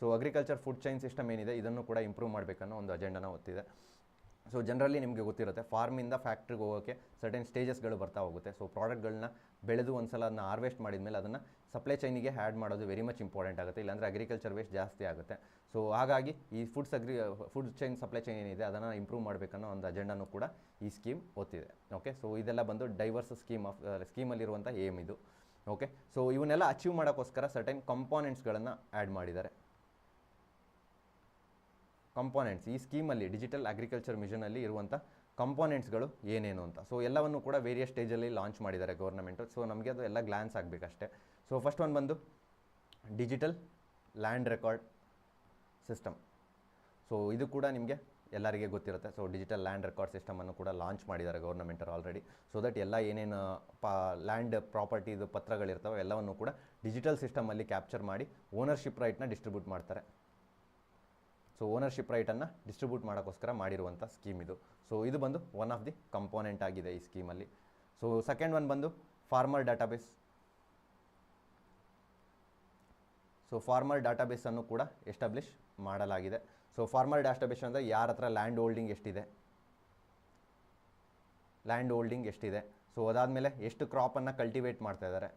so agriculture food chain system ಏನಿದೆ, ಇದನ್ನು ಕೂಡ ಇಂಪ್ರೂವ್ ಮಾಡಬೇಕನ್ನೋ ಒಂದು ಅಜೆಂಡನ ಒತ್ತಿದೆ ಸೊ ಜನರಲಿ ನಿಮಗೆ ಗೊತ್ತಿರುತ್ತೆ ಫಾರ್ಮಿಂದ ಫ್ಯಾಕ್ಟ್ರಿಗೆ ಹೋಗೋಕ್ಕೆ ಸರ್ಟೆನ್ ಸ್ಟೇಜಸ್ಗಳು ಬರ್ತಾ ಹೋಗುತ್ತೆ. ಸೊ ಪ್ರಾಡಕ್ಟ್ಗಳನ್ನ ಬೆಳೆದು ಒಂದ್ಸಲ ಅದನ್ನ ಹಾರ್ವೆಸ್ಟ್ ಮಾಡಿದ್ಮೇಲೆ ಅದನ್ನು ಸಪ್ಲೈ ಚೈನಿಗೆ ಆ್ಯಡ್ ಮಾಡೋದು ವೆರಿ ಮಚ್ ಇಂಪಾರ್ಟೆಂಟ್ ಆಗುತ್ತೆ. ಇಲ್ಲಾಂದರೆ ಅಗ್ರಿಕಲ್ಚರ್ ವೇಸ್ಟ್ ಜಾಸ್ತಿ ಆಗುತ್ತೆ. ಸೊ ಹಾಗಾಗಿ ಈ foods agri food chain supply chain ಏನಿದೆ ಅದನ್ನು ಇಂಪ್ರೂವ್ ಮಾಡಬೇಕನ್ನೋ ಒಂದು ಅಜೆಂಡಾನು ಕೂಡ ಈ ಸ್ಕೀಮ್ ಒತ್ತಿದೆ. ಓಕೆ ಸೊ ಇದೆಲ್ಲ ಬಂದು ಡೈವರ್ಸ್ ಸ್ಕೀಮ್ ಆಫ್ ಸ್ಕೀಮಲ್ಲಿರುವಂಥ ಏಮ್ ಇದು. ಓಕೆ ಸೊ ಇವನ್ನೆಲ್ಲ ಅಚೀವ್ ಮಾಡೋಕ್ಕೋಸ್ಕರ ಸರ್ಟೈನ್ ಕಂಪಾನೆಂಟ್ಸ್ಗಳನ್ನು ಆ್ಯಡ್ ಮಾಡಿದ್ದಾರೆ. ಕಂಪಾನೆಂಟ್ಸ್ ಈ ಸ್ಕೀಮಲ್ಲಿ ಡಿಜಿಟಲ್ ಅಗ್ರಿಕಲ್ಚರ್ ಮಿಷನಲ್ಲಿ ಇರುವಂಥ ಕಂಪೋನೆಂಟ್ಸ್ಗಳು ಏನೇನು ಅಂತ. ಸೊ ಎಲ್ಲವನ್ನು ಕೂಡ ವೇರಿಯಸ್ ಸ್ಟೇಜಲ್ಲಿ ಲಾಂಚ್ ಮಾಡಿದ್ದಾರೆ ಗೌರ್ಮೆಂಟು ಸೊ ನಮಗೆ ಅದು ಎಲ್ಲ ಗ್ಲಾನ್ಸ್ ಆಗಬೇಕಷ್ಟೇ. ಸೊ ಫಸ್ಟ್ ಒನ್ ಬಂದು digital land record system so ಇದು ಕೂಡ ನಿಮಗೆ ಎಲ್ಲರಿಗೆ ಗೊತ್ತಿರುತ್ತೆ. ಸೊ ಡಿಜಿಟಲ್ ಲ್ಯಾಂಡ್ ರೆಕಾರ್ಡ್ ಸಿಸ್ಟಮನ್ನು ಕೂಡ ಲಾಂಚ್ ಮಾಡಿದ್ದಾರೆ ಗೌರ್ನಮೆಂಟರು ಆಲ್ರೆಡಿ ಸೊ ದಟ್ ಎಲ್ಲ ಏನೇನು ಪಾ ಲ್ಯಾಂಡ್ ಪ್ರಾಪರ್ಟಿದು ಪತ್ರಗಳಿರ್ತವೆ, ಎಲ್ಲವನ್ನು ಕೂಡ ಡಿಜಿಟಲ್ ಸಿಸ್ಟಮಲ್ಲಿ ಕ್ಯಾಪ್ಚರ್ ಮಾಡಿ ಓನರ್ಶಿಪ್ ರೈಟ್ನ ಡಿಸ್ಟ್ರಿಬ್ಯೂಟ್ ಮಾಡ್ತಾರೆ. ಸೊ ಓನರ್ಶಿಪ್ ರೈಟನ್ನು ಡಿಸ್ಟ್ರಿಬ್ಯೂಟ್ ಮಾಡೋಕ್ಕೋಸ್ಕರ ಮಾಡಿರುವಂಥ ಸ್ಕೀಮ್ ಇದು. ಸೊ ಇದು ಬಂದು ಒನ್ ಆಫ್ ದಿ ಕಂಪೋನೆಂಟ್ ಆಗಿದೆ ಈ ಸ್ಕೀಮಲ್ಲಿ ಸೊ ಸೆಕೆಂಡ್ ಒನ್ ಬಂದು ಫಾರ್ಮರ್ ಡಾಟಾಬೇಸ್ ಸೊ ಫಾರ್ಮರ್ ಡಾಟಾಬೇಸನ್ನು ಕೂಡ ಎಸ್ಟಾಬ್ಲಿಷ್ ಮಾಡಲಾಗಿದೆ. ಸೊ ಫಾರ್ಮರ್ ಡಾಟಾಬೇಸ್ ಅಂದರೆ ಯಾರ ಹತ್ರ ಲ್ಯಾಂಡ್ ಹೋಲ್ಡಿಂಗ್ ಎಷ್ಟಿದೆ? ಲ್ಯಾಂಡ್ ಹೋಲ್ಡಿಂಗ್ ಎಷ್ಟಿದೆ? ಸೊ ಅದಾದಮೇಲೆ ಎಷ್ಟು ಕ್ರಾಪನ್ನು ಕಲ್ಟಿವೇಟ್ ಮಾಡ್ತಾ ಇದ್ದಾರೆ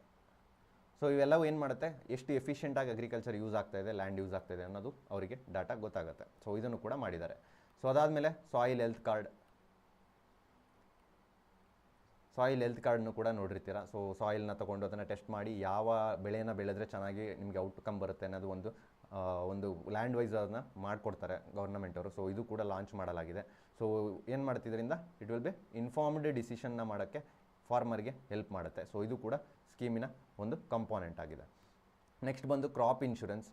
ಸೊ ಇವೆಲ್ಲವೂ ಏನು ಮಾಡುತ್ತೆ? ಎಷ್ಟು ಎಫಿಷಿಯೆಂಟಾಗಿ ಅಗ್ರಿಕಲ್ಚರ್ ಯೂಸ್ ಆಗ್ತಾ ಇದೆ ಲ್ಯಾಂಡ್ ಯೂಸ್ ಆಗ್ತಾ ಇದೆ ಅನ್ನೋದು ಅವರಿಗೆ ಡಾಟಾ ಗೊತ್ತಾಗುತ್ತೆ. ಸೊ ಇದನ್ನು ಕೂಡ ಮಾಡಿದ್ದಾರೆ. ಸೊ ಅದಾದಮೇಲೆ soil health card soil health ಕಾರ್ಡ್ನು ಕೂಡ ನೋಡಿರ್ತೀರ? ಸೊ ಸಾಯಿಲ್ನ ತೊಗೊಂಡು ಅದನ್ನು ಟೆಸ್ಟ್ ಮಾಡಿ ಯಾವ ಬೆಳೆನ ಬೆಳೆದ್ರೆ ಚೆನ್ನಾಗಿ ನಿಮಗೆ ಔಟ್ಕಮ್ ಬರುತ್ತೆ ಅನ್ನೋದು ಒಂದು ಒಂದು ಲ್ಯಾಂಡ್ ವೈಸ್ ಅದನ್ನು ಮಾಡಿಕೊಡ್ತಾರೆ ಗೌರ್ನಮೆಂಟವರು ಸೊ ಇದು ಕೂಡ ಲಾಂಚ್ ಮಾಡಲಾಗಿದೆ. ಸೊ ಏನು ಮಾಡ್ತಿದ್ರಿಂದ? ಇಟ್ ವಿಲ್ ಬಿ ಇನ್ಫಾರ್ಮ್ಡ್ ಡಿಸಿಷನ್ನ ಮಾಡೋಕ್ಕೆ ಫಾರ್ಮರ್ಗೆ ಹೆಲ್ಪ್ ಮಾಡುತ್ತೆ. ಸೊ ಇದು ಕೂಡ ಸ್ಕೀಮಿನ ಒಂದು ಕಂಪೋನೆಂಟ್ ಆಗಿದೆ. ನೆಕ್ಸ್ಟ್ ಬಂದು ಕ್ರಾಪ್ ಇನ್ಶೂರೆನ್ಸ್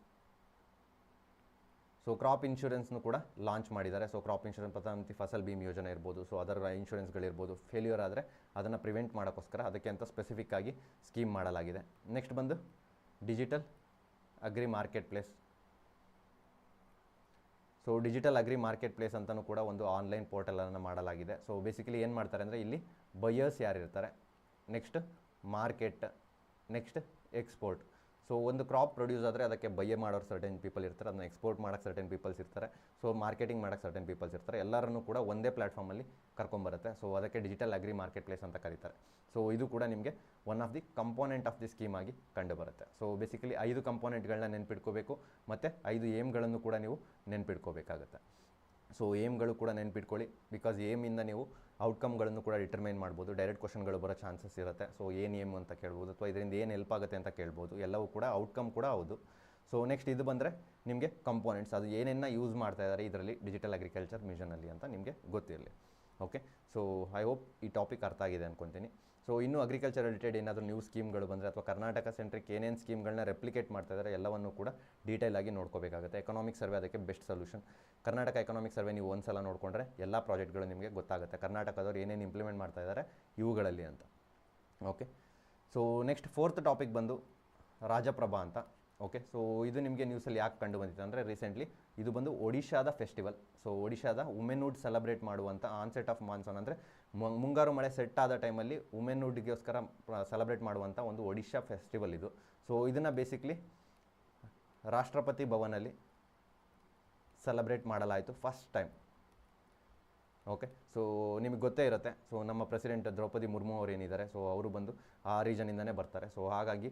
ಸೊ ಕ್ರಾಪ್ ಇನ್ಶೂರೆನ್ಸ್ನು ಕೂಡ ಲಾಂಚ್ ಮಾಡಿದ್ದಾರೆ. ಸೊ ಕ್ರಾಪ್ ಇನ್ಶೂರೆನ್ಸ್ ಪ್ರಧಾನಮಂತ್ರಿ ಫಸಲ್ ಭೀಮ್ ಯೋಜನೆ ಇರ್ಬೋದು. ಸೊ ಅದರ ಇನ್ಶೂರೆನ್ಸ್ಗಳಿರ್ಬೋದು ಫೇಲ್ಯೂರ್ ಆದರೆ ಅದನ್ನು ಪ್ರಿವೆಂಟ್ ಮಾಡೋಕ್ಕೋಸ್ಕರ ಅದಕ್ಕೆ ಅಂತ ಸ್ಪೆಸಿಫಿಕ್ ಆಗಿ ಸ್ಕೀಮ್ ಮಾಡಲಾಗಿದೆ. ನೆಕ್ಸ್ಟ್ ಬಂದು digital agri marketplace so digital agri marketplace ಅಂತಲೂ ಕೂಡ ಒಂದು ಆನ್ಲೈನ್ ಪೋರ್ಟಲನ್ನು ಮಾಡಲಾಗಿದೆ. ಸೊ ಬೇಸಿಕಲಿ ಏನು ಮಾಡ್ತಾರೆ ಅಂದರೆ ಇಲ್ಲಿ ಬಯರ್ಸ್ ಯಾರು ಇರ್ತಾರೆ? Next market next export so ಒಂದು ಕ್ರಾಪ್ ಪ್ರೊಡ್ಯೂಸ್ ಆದರೆ ಅದಕ್ಕೆ ಬಯ್ಯ ಮಾಡೋರು ಸರ್ಟೆನ್ ಪೀಪಲ್ ಇರ್ತಾರೆ. ಅದನ್ನ ಎಕ್ಸ್ಪೋರ್ಟ್ ಮಾಡೋಕ್ಕೆ ಸರ್ಟನ್ ಪೀಪಲ್ಸ್ ಇರ್ತಾರೆ. ಸೊ ಮಾರ್ಕೆಟಿಂಗ್ ಮಾಡೋಕ್ಕೆ ಸರ್ಟೆನ್ ಪೀಪಲ್ಸ್ ಇರ್ತಾರೆ. ಎಲ್ಲರನ್ನೂ ಕೂಡ ಒಂದೇ ಪ್ಲಾಟ್ಫಾರ್ಮಲ್ಲಿ ಕರ್ಕೊಂಬರುತ್ತೆ. ಸೊ ಅದಕ್ಕೆ ಡಿಜಿಟಲ್ ಅಗ್ರಿ ಮಾರ್ಕೆಟ್ ಪ್ಲೇಸ್ ಅಂತ ಕರೀತಾರೆ. ಸೊ ಇದು ಕೂಡ ನಿಮಗೆ one of the component of the scheme ಆಗಿ ಕಂಡು ಬರುತ್ತೆ ಸೊ ಬೇಸಿಕಲಿ ಐದು ಕಂಪೋನೆಂಟ್ಗಳನ್ನ ನೆನ್ಪಿಟ್ಕೋಬೇಕು. ಮತ್ತು ಐದು ಏಮ್ಗಳನ್ನು ಕೂಡ ನೀವು ನೆನ್ಪಿಟ್ಕೋಬೇಕಾಗುತ್ತೆ. ಸೊ ಏಮ್ಗಳು ಕೂಡ ನೆನ್ಪಿಟ್ಕೊಳ್ಳಿ. ಬಿಕಾಸ್ ಏಮಿಂದ ನೀವು ಔಟ್ಕಮ್ಗಳನ್ನು ಕೂಡ ಡಿಟರ್ಮೈನ್ ಮಾಡ್ಬೋದು. ಡೈರೆಕ್ಟ್ ಕ್ವಶನ್ಗಳು ಬರೋ ಚಾನ್ಸಸ್ ಇರುತ್ತೆ. ಸೊ ಏನು ಏಮ್ ಅಂತ ಕೇಳ್ಬೋದು ಅಥವಾ ಇದರಿಂದ ಏನು ಹೆಲ್ಪ್ ಆಗುತ್ತೆ ಅಂತ ಕೇಳ್ಬೋದು. ಎಲ್ಲವೂ ಕೂಡ ಔಟ್ಕಮ್ ಕೂಡ ಹೌದು. ಸೊ ನೆಕ್ಸ್ಟ್ ಇದು ಬಂದರೆ ನಿಮಗೆ ಕಂಪೋನೆಂಟ್ಸ್ ಅದು ಏನೇನ ಯೂಸ್ ಮಾಡ್ತಾ ಇದ್ದಾರೆ ಇದರಲ್ಲಿ. ಡಿಜಿಟಲ್ ಅಗ್ರಿಕಲ್ಚರ್ ಮಿಷನಲ್ಲಿ ಅಂತ ನಿಮಗೆ ಗೊತ್ತಿರಲಿ. ಓಕೆ ಸೊ ಐ ಹೋಪ್ ಈ ಟಾಪಿಕ್ ಅರ್ಥ ಆಗಿದೆ ಅಂದ್ಕೊತೀನಿ ಸೊ ಇನ್ನೂ ಅಗ್ರಿಕಲ್ಚರ್ ರಿಲೇಟೆಡ್ ಏನಾದರೂ ನ್ಯೂ ಸ್ಕೀಮ್ಗಳು ಬಂದರೆ ಅಥವಾ ಕರ್ನಾಟಕ ಸೆಂಟ್ರಿಕ್ ಏನೇನು ಸ್ಕೀಮ್ಗಳನ್ನ ರೆಪ್ಲಿಕೇಟ್ ಮಾಡ್ತಾ ಇದ್ದಾರೆ ಎಲ್ಲವನ್ನೂ ಕೂಡ ಡೀಟೇಲ್ ಆಗಿ ನೋಡ್ಕೋಬೇಕಾಗುತ್ತೆ. ಎಕನಾಮಿಕ್ ಸರ್ವೆ ಅದಕ್ಕೆ best solution Karnataka economic survey ನೀವು ಒಂದು ಸಲ ನೋಡಿಕೊಂಡ್ರೆ ಎಲ್ಲ ಪ್ರಾಜೆಕ್ಟ್ಗಳು ನಿಮಗೆ ಗೊತ್ತಾಗುತ್ತೆ. ಕರ್ನಾಟಕದವ್ರು ಏನೇನು ಇಂಪ್ಲಿಮೆಂಟ್ ಮಾಡ್ತಾ ಇದ್ದಾರೆ ಇವುಗಳಲ್ಲಿ ಅಂತ. Okay so next fourth topic ಬಂದು ರಾಜಪ್ರಭಾ ಅಂತ. ಓಕೆ ಸೊ ಇದು ನಿಮಗೆ ನ್ಯೂಸಲ್ಲಿ ಯಾಕೆ ಕಂಡು ಬಂದಿತ್ತು ಅಂದರೆ ರೀಸೆಂಟ್ಲಿ ಇದು ಬಂದು ಒಡಿಶಾದ ಫೆಸ್ಟಿವಲ್ ಸೊ ಒಡಿಶಾದ ವುಮೆನ್ಹುಡ್ ಸೆಲೆಬ್ರೇಟ್ ಮಾಡುವಂಥ ಆನ್ಸೆಟ್ ಆಫ್ ಮಾನ್ಸೂನ್ ಅಂದರೆ ಮುಂಗಾರು ಮಳೆ ಸೆಟ್ ಆದ ಟೈಮಲ್ಲಿ ವುಮೆನ್ಹುಡ್ಗೋಸ್ಕರ ಸೆಲೆಬ್ರೇಟ್ ಮಾಡುವಂಥ ಒಂದು ಒಡಿಶಾ ಫೆಸ್ಟಿವಲ್ ಇದು. ಸೊ ಇದನ್ನು ಬೇಸಿಕ್ಲಿ ರಾಷ್ಟ್ರಪತಿ ಭವನಲ್ಲಿ ಸೆಲೆಬ್ರೇಟ್ ಮಾಡಲಾಯಿತು ಫಸ್ಟ್ ಟೈಮ್ ಓಕೆ ಸೊ ನಿಮಗೆ ಗೊತ್ತೇ ಇರುತ್ತೆ. ಸೊ ನಮ್ಮ ಪ್ರೆಸಿಡೆಂಟ್ ದ್ರೌಪದಿ ಮುರ್ಮು ಅವರು ಏನಿದ್ದಾರೆ ಸೊ ಅವರು ಬಂದು ಆ ರೀಜನಿಂದನೇ ಬರ್ತಾರೆ. ಸೊ ಹಾಗಾಗಿ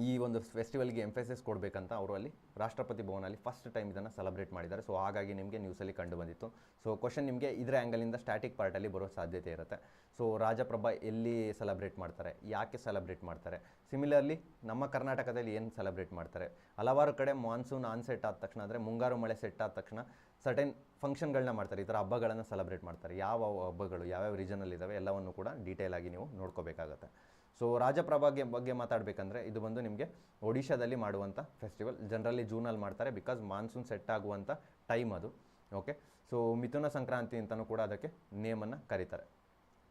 ಈ ಒಂದು ಫೆಸ್ಟಿವಲ್ಗೆ ಎಂಫೆಸಿಸ್ ಕೊಡಬೇಕಂತ ಅವರು ಅಲ್ಲಿ ರಾಷ್ಟ್ರಪತಿ ಭವನಲ್ಲಿ ಫಸ್ಟ್ ಟೈಮ್ ಇದನ್ನು ಸೆಲೆಬ್ರೇಟ್ ಮಾಡಿದ್ದಾರೆ. ಸೊ ಹಾಗಾಗಿ ನಿಮಗೆ ನ್ಯೂಸಲ್ಲಿ ಕಂಡು ಬಂದಿತ್ತು. ಸೊ ಕ್ವಶನ್ ನಿಮಗೆ ಇದರ ಆ್ಯಂಗಲಿಂದ ಸ್ಟ್ಯಾಟಿಕ್ ಪಾರ್ಟಲ್ಲಿ ಬರೋ ಸಾಧ್ಯತೆ ಇರುತ್ತೆ. ಸೊ ರಾಜಪ್ರಭ ಎಲ್ಲಿ ಸೆಲೆಬ್ರೇಟ್ ಮಾಡ್ತಾರೆ? ಯಾಕೆ ಸೆಲೆಬ್ರೇಟ್ ಮಾಡ್ತಾರೆ? ಸಿಮಿಲರ್ಲಿ ನಮ್ಮ ಕರ್ನಾಟಕದಲ್ಲಿ ಏನು ಸೆಲೆಬ್ರೇಟ್ ಮಾಡ್ತಾರೆ? ಹಲವಾರು ಕಡೆ ಮಾನ್ಸೂನ್ ಆನ್ಸೆಟ್ ಆದ ತಕ್ಷಣ ಅಂದರೆ ಮುಂಗಾರು ಮಳೆ ಸೆಟ್ ಆದ ತಕ್ಷಣ ಸರ್ಟೆನ್ ಫಂಕ್ಷನ್ಗಳನ್ನ ಮಾಡ್ತಾರೆ. ಈ ಥರ ಹಬ್ಬಗಳನ್ನು ಸೆಲೆಬ್ರೇಟ್ ಮಾಡ್ತಾರೆ. ಯಾವ ಹಬ್ಬಗಳು, ಯಾವ್ಯಾವ ರೀಜನಲ್ಲಿ ಇದ್ದಾವೆ ಎಲ್ಲವನ್ನು ಕೂಡ ಡೀಟೇಲಾಗಿ ನೀವು ನೋಡ್ಕೋಬೇಕಾಗತ್ತೆ. ಸೊ ರಾಜಪ್ರಭಾಗೆ ಬಗ್ಗೆ ಮಾತಾಡಬೇಕಂದ್ರೆ ಇದು ಬಂದು ನಿಮಗೆ ಒಡಿಶಾದಲ್ಲಿ ಮಾಡುವಂಥ ಫೆಸ್ಟಿವಲ್ ಜನರಲಿ ಜೂನಲ್ಲಿ ಮಾಡ್ತಾರೆ ಬಿಕಾಸ್ ಮಾನ್ಸೂನ್ ಸೆಟ್ ಆಗುವಂಥ ಟೈಮ್ ಅದು. ಓಕೆ ಸೊ ಮಿಥುನ ಸಂಕ್ರಾಂತಿ ಅಂತಲೂ ಕೂಡ ಅದಕ್ಕೆ ನೇಮನ್ನು ಕರೀತಾರೆ.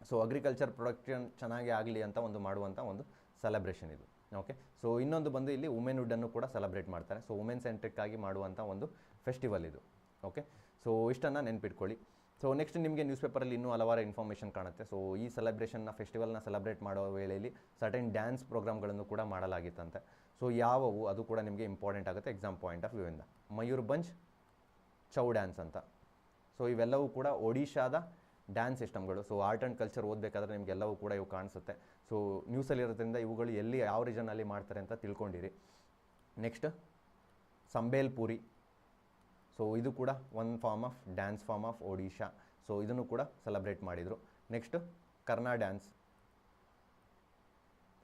ಸೊ ಅಗ್ರಿಕಲ್ಚರ್ ಪ್ರೊಡಕ್ಷನ್ ಚೆನ್ನಾಗಿ ಆಗಲಿ ಅಂತ ಒಂದು ಮಾಡುವಂಥ ಒಂದು ಸೆಲೆಬ್ರೇಷನ್ ಇದು. ಓಕೆ ಸೊ ಇನ್ನೊಂದು ಬಂದು ಇಲ್ಲಿ ವುಮೆನ್ ವುಡ್ಡನ್ನು ಕೂಡ ಸೆಲೆಬ್ರೇಟ್ ಮಾಡ್ತಾರೆ. ಸೊ ವುಮೆನ್ ಸೆಂಟ್ರಿಕ್ ಆಗಿ ಮಾಡುವಂಥ ಒಂದು ಫೆಸ್ಟಿವಲ್ ಇದು. ಓಕೆ ಸೊ ಇಷ್ಟನ್ನು ನೆನ್ಪಿಟ್ಕೊಳ್ಳಿ. ಸೊ ನೆಕ್ಸ್ಟ್ ನಿಮಗೆ ನ್ಯೂಸ್ ಪೇಪರಲ್ಲಿ ಇನ್ನೂ ಹಲವಾರು ಇನ್ಫಾರ್ಮೇಷನ್ ಕಾಣುತ್ತೆ. ಸೊ ಈ ಸೆಲೆಬ್ರೇಷನ್ನ ಫೆಸ್ಟಿವಲ್ನ ಸೆಲೆಬ್ರೇಟ್ ಮಾಡೋ ವೇಳೆಯಲ್ಲಿ ಸರ್ಟನ್ ಡ್ಯಾನ್ಸ್ ಪ್ರೋಗ್ರಾಮ್ಗಳನ್ನು ಕೂಡ ಮಾಡಲಾಗಿತ್ತಂತೆ. ಸೊ ಯಾವುವು? ಅದು ಕೂಡ ನಿಮಗೆ ಇಂಪಾರ್ಟೆಂಟ್ ಆಗುತ್ತೆ ಎಕ್ಸಾಮ್ ಪಾಯಿಂಟ್ ಆಫ್ ವ್ಯೂವಿಂದ ಮಯೂರ್ ಬಂಜ್ ಚೌ ಡ್ಯಾನ್ಸ್ ಅಂತ. ಸೊ ಇವೆಲ್ಲವೂ ಕೂಡ ಒಡಿಶಾದ ಡ್ಯಾನ್ಸ್ ಸಿಸ್ಟಮ್ಗಳು ಸೊ ಆರ್ಟ್ ಆ್ಯಂಡ್ ಕಲ್ಚರ್ ಓದಬೇಕಾದ್ರೆ ನಿಮಗೆಲ್ಲವೂ ಕೂಡ ಇವು ಕಾಣಿಸುತ್ತೆ. ಸೊ ನ್ಯೂಸಲ್ಲಿರೋದ್ರಿಂದ ಇವುಗಳು ಎಲ್ಲಿ, ಯಾವ ರೀಜನಲ್ಲಿ ಮಾಡ್ತಾರೆ ಅಂತ ತಿಳ್ಕೊಂಡಿರಿ. ನೆಕ್ಸ್ಟ್ ಸಂಬೇಲ್ಪುರಿ. ಸೊ ಇದು ಕೂಡ one form of dance form of Odisha so ಇದನ್ನು ಕೂಡ ಸೆಲೆಬ್ರೇಟ್ ಮಾಡಿದರು. ನೆಕ್ಸ್ಟ್ ಕರ್ನಾ ಡ್ಯಾನ್ಸ್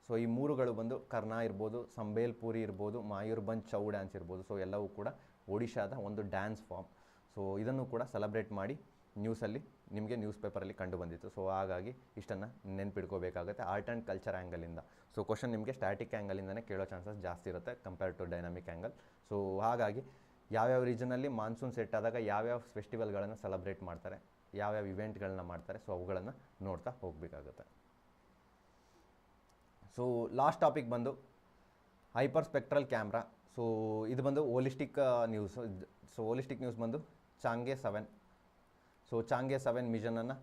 ಸೊ ಈ ಮೂರುಗಳು ಬಂದು ಕರ್ನಾ ಇರ್ಬೋದು ಸಂಬೇಲ್ಪುರಿ ಇರ್ಬೋದು ಮಾಯೂರ್ಬಂಜ್ ಚೌ ಡ್ಯಾನ್ಸ್ ಇರ್ಬೋದು. ಸೊ ಎಲ್ಲವೂ ಕೂಡ ಒಡಿಶಾದ ಒಂದು ಡ್ಯಾನ್ಸ್ ಫಾರ್ಮ್ ಸೊ ಇದನ್ನು ಕೂಡ ಸೆಲೆಬ್ರೇಟ್ ಮಾಡಿ ನ್ಯೂಸಲ್ಲಿ ನಿಮಗೆ ನ್ಯೂಸ್ ಪೇಪರಲ್ಲಿ ಕಂಡು ಬಂದಿತ್ತು. ಸೊ ಹಾಗಾಗಿ ಇಷ್ಟನ್ನು ನೆನ್ಪಿಡ್ಕೋಬೇಕಾಗುತ್ತೆ ಆರ್ಟ್ ಆ್ಯಂಡ್ ಕಲ್ಚರ್ ಆ್ಯಂಗಲಿಂದ ಸೊ ಕ್ವಶನ್ ನಿಮಗೆ ಸ್ಟ್ಯಾಟಿಕ್ ಆ್ಯಂಗಲಿಂದನೇ ಕೇಳೋ ಚಾನ್ಸಸ್ ಜಾಸ್ತಿ ಇರುತ್ತೆ compare to dynamic angle so ಹಾಗಾಗಿ ಯಾವ್ಯಾವ ರೀಜನಲ್ಲಿ ಮಾನ್ಸೂನ್ ಸೆಟ್ ಆದಾಗ ಯಾವ್ಯಾವ ಫೆಸ್ಟಿವಲ್ಗಳನ್ನು ಸೆಲೆಬ್ರೇಟ್ ಮಾಡ್ತಾರೆ, ಯಾವ್ಯಾವ ಇವೆಂಟ್ಗಳನ್ನ ಮಾಡ್ತಾರೆ ಸೊ ಅವುಗಳನ್ನು ನೋಡ್ತಾ ಹೋಗಬೇಕಾಗುತ್ತೆ. ಸೊ ಲಾಸ್ಟ್ ಟಾಪಿಕ್ ಬಂದು ಹೈಪರ್ ಸ್ಪೆಕ್ಟ್ರಲ್ ಕ್ಯಾಮ್ರಾ ಸೊ ಇದು ಬಂದು holistic news so holistic news ಬಂದು Chang'e seven so Chang'e seven ಮಿಷನನ್ನು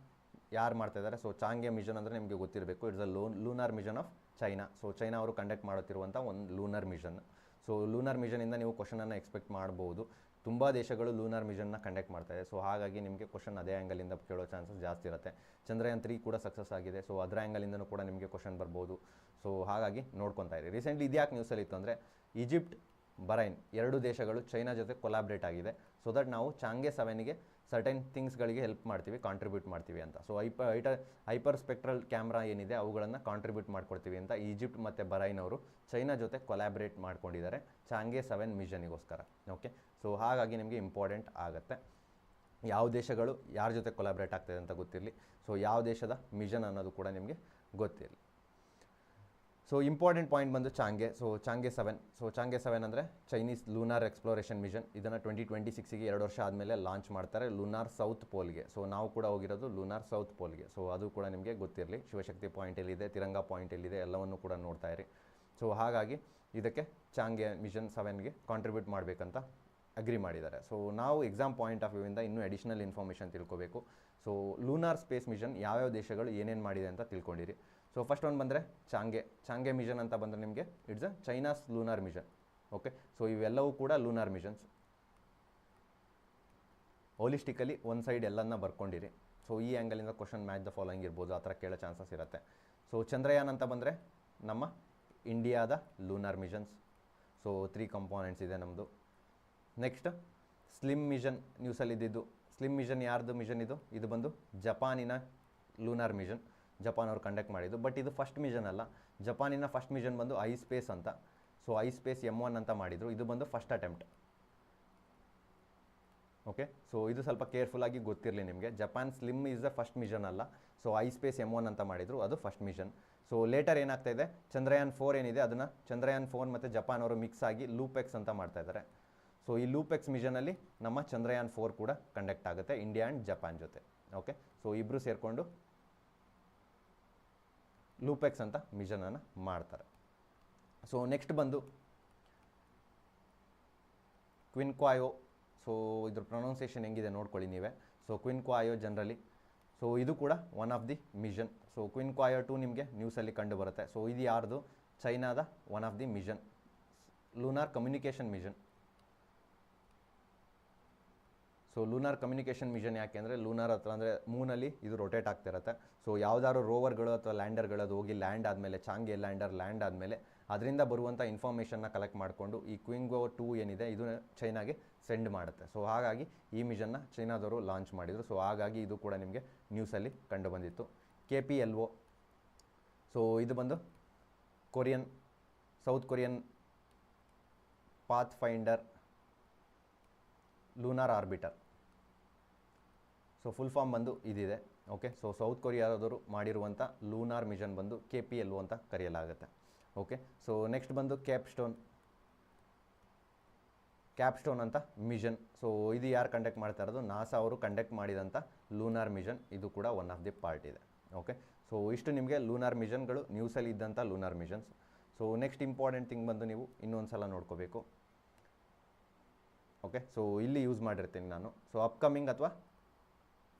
ಯಾರು ಮಾಡ್ತಾ ಇದ್ದಾರೆ ಸೊ ಚಾಂಗೆ ಮಿಷನ್ ಅಂದರೆ ನಿಮಗೆ ಗೊತ್ತಿರಬೇಕು. It's a lone lunar mission of China so China ಅವರು ಕಂಡಕ್ಟ್ ಮಾಡುತ್ತಿರುವಂಥ ಒಂದು ಲೂನರ್ ಮಿಷನ್ ಸೊ ಲೂನರ್ ಮಿಷನಿಂದ ನೀವು ಕ್ವಶನನ್ನು ಎಕ್ಸ್ಪೆಕ್ಟ್ ಮಾಡ್ಬೋದು. ತುಂಬ ದೇಶಗಳು ಲೂನರ್ ಮಿಷನ್ನ ಕಂಡಕ್ಟ್ ಇದೆ. ಸೊ ಹಾಗಾಗಿ ನಿಮಗೆ ಕ್ವಶನ್ ಅದೇ ಆ್ಯಂಗಲಿಂದ ಕೇಳೋ ಚಾನ್ಸಸ್ ಜಾಸ್ತಿ ಇರುತ್ತೆ. ಚಂದ್ರಯಾನ್ ತ್ರೀ ಕೂಡ ಸಕ್ಸಸ್ ಆಗಿದೆ. ಸೊ ಅದರ ಆ್ಯಂಗಲಿಂದನೂ ಕೂಡ ನಿಮಗೆ ಕ್ವಶನ್ ಬರ್ಬೋದು. ಸೊ ಹಾಗಾಗಿ ನೋಡ್ಕೊತಾ ಇರಿ. ರೀಸೆಂಟ್ಲಿ ಇದ್ಯಾಕೆ ನ್ಯೂಸಲ್ಲಿ ಇತ್ತು ಅಂದರೆ, ಈಜಿಪ್ಟ್, ಬರೈನ್ ಎರಡು ದೇಶಗಳು ಚೈನಾ ಜೊತೆ ಕೊಲಾಬ್ರೇಟ್ ಆಗಿದೆ. ಸೊ ದಟ್ ನಾವು ಚಾಂಗೆ ಸೆವೆನ್ಗೆ ಸರ್ಟೆನ್ ಥಿಂಗ್ಸ್ಗಳಿಗೆ ಹೆಲ್ಪ್ ಮಾಡ್ತೀವಿ ಕಾಂಟ್ರಿಬ್ಯೂಟ್ ಮಾಡ್ತೀವಿ ಅಂತ. ಸೊ ಐಪ ಐಟ ಹೈಪರ್ ಸ್ಪೆಕ್ಟ್ರಲ್ ಕ್ಯಾಮ್ರಾ ಏನಿದೆ, ಅವುಗಳನ್ನು ಕಾಂಟ್ರಿಬ್ಯೂಟ್ ಮಾಡ್ಕೊಡ್ತೀವಿ ಅಂತ ಈಜಿಪ್ಟ್ ಮತ್ತು ಬರೈನ್ ಅವರು ಚೈನಾ ಜೊತೆ ಕೊಲಾಬ್ರೇಟ್ ಮಾಡ್ಕೊಂಡಿದ್ದಾರೆ ಚಾಂಗೆ ಸೆವೆನ್ ಮಿಷನಿಗೋಸ್ಕರ ಓಕೆ ಸೊ ಹಾಗಾಗಿ ನಿಮಗೆ ಇಂಪಾರ್ಟೆಂಟ್ ಆಗುತ್ತೆ. ಯಾವ ದೇಶಗಳು ಯಾರ ಜೊತೆ ಕೊಲಾಬ್ರೇಟ್ ಆಗ್ತದೆ ಅಂತ ಗೊತ್ತಿರಲಿ. ಸೊ ಯಾವ ದೇಶದ ಮಿಷನ್ ಅನ್ನೋದು ಕೂಡ ನಿಮಗೆ ಗೊತ್ತಿರಲಿ. ಸೊ ಇಂಪಾರ್ಟೆಂಟ್ ಪಾಯಿಂಟ್ ಬಂದು Chang'e. So Chang'e seven so Chang'e seven ಅಂದರೆ ಚೈನೀಸ್ ಲೂನಾರ್ ಎಕ್ಸ್ಪ್ಲೋರೇಷನ್ ಮಿಷನ್ ಇದನ್ನು ಟ್ವೆಂಟಿ ಟ್ವೆಂಟಿ ಸಿಕ್ಸಿಗೆ ಎರಡು ವರ್ಷ ಆದಮೇಲೆ ಲಾಂಚ್ ಮಾಡ್ತಾರೆ ಲೂನಾರ್ ಸೌತ್ ಪೋಲ್ಗೆ ಸೊ ನಾವು ಕೂಡ ಹೋಗಿರೋದು ಲೂನಾರ್ ಸೌತ್ ಪೋಲ್ಗೆ ಸೊ ಅದು ಕೂಡ ನಿಮಗೆ ಗೊತ್ತಿರಲಿ. ಶಿವಶಕ್ತಿ ಪಾಯಿಂಟ್ ಎಲ್ಲಿದೆ, ತಿರಂಗ ಪಾಯಿಂಟ್ ಎಲ್ಲಿದೆ, ಎಲ್ಲವನ್ನು ಕೂಡ ನೋಡ್ತಾ ಇರಿ. ಸೊ ಹಾಗಾಗಿ ಇದಕ್ಕೆ ಚಾಂಗೆ ಮಿಷನ್ ಸೆವೆನ್ಗೆ ಕಾಂಟ್ರಿಬ್ಯೂಟ್ ಮಾಡಬೇಕಂತ ಅಗ್ರಿ ಮಾಡಿದ್ದಾರೆ. ಸೊ ನಾವು ಎಕ್ಸಾಮ್ ಪಾಯಿಂಟ್ ಆಫ್ ವ್ಯೂವಿಂದ ಇನ್ನೂ ಅಡಿಷನಲ್ ಇನ್ಫಾರ್ಮೇಷನ್ ತಿಳ್ಕೋಬೇಕು. ಸೊ ಲೂನಾರ್ ಸ್ಪೇಸ್ ಮಿಷನ್ ಯಾವ್ಯಾವ ದೇಶಗಳು ಏನೇನು ಮಾಡಿದೆ ಅಂತ ತಿಳ್ಕೊಂಡಿರಿ. ಸೊ ಫಸ್ಟ್ ಒಂದು ಬಂದರೆ ಚಾಂಗೆ ಚಾಂಗೆ ಮಿಷನ್ ಅಂತ ಬಂದರೆ ನಿಮಗೆ it's a China's lunar mission okay so ಇವೆಲ್ಲವೂ ಕೂಡ ಲೂನಾರ್ ಮಿಷನ್ಸ್ ಹೋಲಿಸ್ಟಿಕಲಿ ಒಂದು ಸೈಡ್ ಎಲ್ಲನ್ನ ಬರ್ಕೊಂಡಿರಿ. ಸೊ ಈ ಆ್ಯಂಗಲಿಂದ ಕ್ವಶನ್ ಮ್ಯಾಚ್ ದ ಫಾಲೋಯಿಂಗ್ ಇರ್ಬೋದು. ಆ ಥರ ಕೇಳೋ ಚಾನ್ಸಸ್ ಇರುತ್ತೆ. ಸೊ ಚಂದ್ರಯಾನ್ ಅಂತ ಬಂದರೆ ನಮ್ಮ ಇಂಡಿಯಾದ lunar missions so three components ಇದೆ ನಮ್ಮದು ನೆಕ್ಸ್ಟ್ ಸ್ಲಿಮ್ ಮಿಷನ್ ನ್ಯೂಸಲ್ಲಿ ಇದ್ದಿದ್ದು ಸ್ಲಿಮ್ ಮಿಷನ್ ಯಾರ್ದು ಮಿಷನ್ ಇದು? ಇದು ಬಂದು ಜಪಾನಿನ ಲೂನಾರ್ ಮಿಷನ್ ಜಪಾನ್ ಅವ್ರು ಕಂಡಕ್ಟ್ ಮಾಡಿದ್ದು. ಬಟ್ ಇದು ಫಸ್ಟ್ ಮಿಷನ್ ಅಲ್ಲ. ಜಪಾನಿನ ಫಸ್ಟ್ ಮಿಷನ್ ಬಂದು ಐ ಸ್ಪೇಸ್ ಅಂತ. So ispace M one ಅಂತ ಮಾಡಿದರು. ಇದು ಬಂದು ಫಸ್ಟ್ ಅಟೆಂಪ್ಟ್ ಓಕೆ ಸೊ ಇದು ಸ್ವಲ್ಪ ಕೇರ್ಫುಲ್ಲಾಗಿ ಗೊತ್ತಿರಲಿ ನಿಮಗೆ. Japan SLIM is the first mission ಅಲ್ಲ. So ispace M one ಅಂತ ಮಾಡಿದರು. ಅದು ಫಸ್ಟ್ ಮಿಷನ್ ಸೊ ಲೇಟರ್ ಏನಾಗ್ತಾ ಇದೆ? ಚಂದ್ರಯಾನ್ ಫೋರ್ ಏನಿದೆ? ಅದನ್ನು ಚಂದ್ರಯಾನ್ ಫೋರ್ ಮತ್ತು ಜಪಾನ್ ಅವರು ಮಿಕ್ಸ್ ಆಗಿ ಲೂಪೆಕ್ಸ್ ಅಂತ ಮಾಡ್ತಾ ಇದ್ದಾರೆ ಸೊ ಈ ಲೂಪೆಕ್ಸ್ ಮಿಷನಲ್ಲಿ ನಮ್ಮ ಚಂದ್ರಯಾನ್ ಫೋರ್ ಕೂಡ ಕಂಡಕ್ಟ್ ಆಗುತ್ತೆ. ಇಂಡಿಯಾ ಆ್ಯಂಡ್ ಜಪಾನ್ ಜೊತೆ. ಓಕೆ ಸೊ ಇಬ್ಬರು ಸೇರಿಕೊಂಡು ಲೂಪೆಕ್ಸ್ ಅಂತ ಮಿಷನನ್ನು ಮಾಡ್ತಾರೆ. ಸೊ ನೆಕ್ಸ್ಟ್ ಬಂದು ಕ್ವಿನ್ಕ್ವಾಯೋ. ಸೊ ಇದ್ರ ಪ್ರೊನೌನ್ಸಿಯೇಷನ್ ಹೆಂಗಿದೆ ನೋಡ್ಕೊಳ್ಳಿ ನೀವೇ. ಸೊ ಕ್ವಿನ್ಕ್ವಾಯೋ ಜನರಲಿ ಸೊ ಇದು ಕೂಡ one of the mission so ಕ್ವಿನ್ಕ್ವಾಯೋ two ನಿಮಗೆ ನ್ಯೂಸಲ್ಲಿ ಕಂಡು ಬರುತ್ತೆ. ಸೊ ಇದು ಯಾರ್ದು? ಚೈನಾದ one of the mission lunar communication mission so lunar communication mission ಯಾಕೆ ಅಂದರೆ ಲೂನಾರ್ ಹತ್ರ ಅಂದರೆ ಮೂನಲ್ಲಿ ಇದು ರೊಟೇಟ್ ಆಗ್ತಿರತ್ತೆ ಸೊ ಯಾವ್ದಾದ್ರು ರೋವರ್ಗಳು ಅಥವಾ ಲ್ಯಾಂಡರ್ಗಳು ಅದು ಹೋಗಿ ಲ್ಯಾಂಡ್ ಆದಮೇಲೆ ಚಾಂಗೆ ಲ್ಯಾಂಡರ್ ಲ್ಯಾಂಡ್ ಆದಮೇಲೆ, ಅದರಿಂದ ಬರುವಂಥ ಇನ್ಫಾರ್ಮೇಷನ್ನ ಕಲೆಕ್ಟ್ ಮಾಡಿಕೊಂಡು ಈ ಕ್ವಿಂಗೋ ಟೂ ಏನಿದೆ ಇದು ಚೈನಾಗೆ ಸೆಂಡ್ ಮಾಡುತ್ತೆ. ಸೊ ಹಾಗಾಗಿ ಈ ಮಿಷನ್ನ ಚೈನಾದವರು ಲಾಂಚ್ ಮಾಡಿದರು. ಸೊ ಹಾಗಾಗಿ ಇದು ಕೂಡ ನಿಮಗೆ ನ್ಯೂಸಲ್ಲಿ ಕಂಡು ಬಂದಿತ್ತು. K P L O so ಇದು ಬಂದು Korean South Korean pathfinder lunar orbiter so full form ಬಂದು ಇದಿದೆ. ಓಕೆ ಸೊ ಸೌತ್ ಕೊರಿಯಾದವರು ಮಾಡಿರುವಂಥ ಲೂನಾರ್ ಮಿಷನ್ ಬಂದು ಕೆ ಪಿ ಎಲ್ ಅಂತ ಕರೆಯಲಾಗುತ್ತೆ. ಓಕೆ ಸೊ ನೆಕ್ಸ್ಟ್ ಬಂದು ಕ್ಯಾಪ್ ಸ್ಟೋನ್ ಕ್ಯಾಪ್ ಸ್ಟೋನ್ ಅಂತ ಮಿಷನ್ ಸೊ ಇದು ಯಾರು ಕಂಡಕ್ಟ್ ಮಾಡ್ತಾ ಇರೋದು? ನಾಸಾ ಅವರು ಕಂಡಕ್ಟ್ ಮಾಡಿದಂಥ ಲೂನಾರ್ ಮಿಷನ್ ಇದು ಕೂಡ ಒನ್ ಆಫ್ ದಿ ಪಾರ್ಟ್ ಇದೆ. ಓಕೆ ಸೊ ಇಷ್ಟು ನಿಮಗೆ ಲೂನಾರ್ ಮಿಷನ್ಗಳು ನ್ಯೂಸಲ್ಲಿ ಇದ್ದಂಥ lunar missions so next important thing ಬಂದು ನೀವು ಇನ್ನೊಂದು ಸಲ ನೋಡ್ಕೋಬೇಕು. ಓಕೆ ಸೊ ಇಲ್ಲಿ ಯೂಸ್ ಮಾಡಿರ್ತೀನಿ ನಾನು. ಸೊ ಅಪ್ಕಮಿಂಗ್ ಅಥವಾ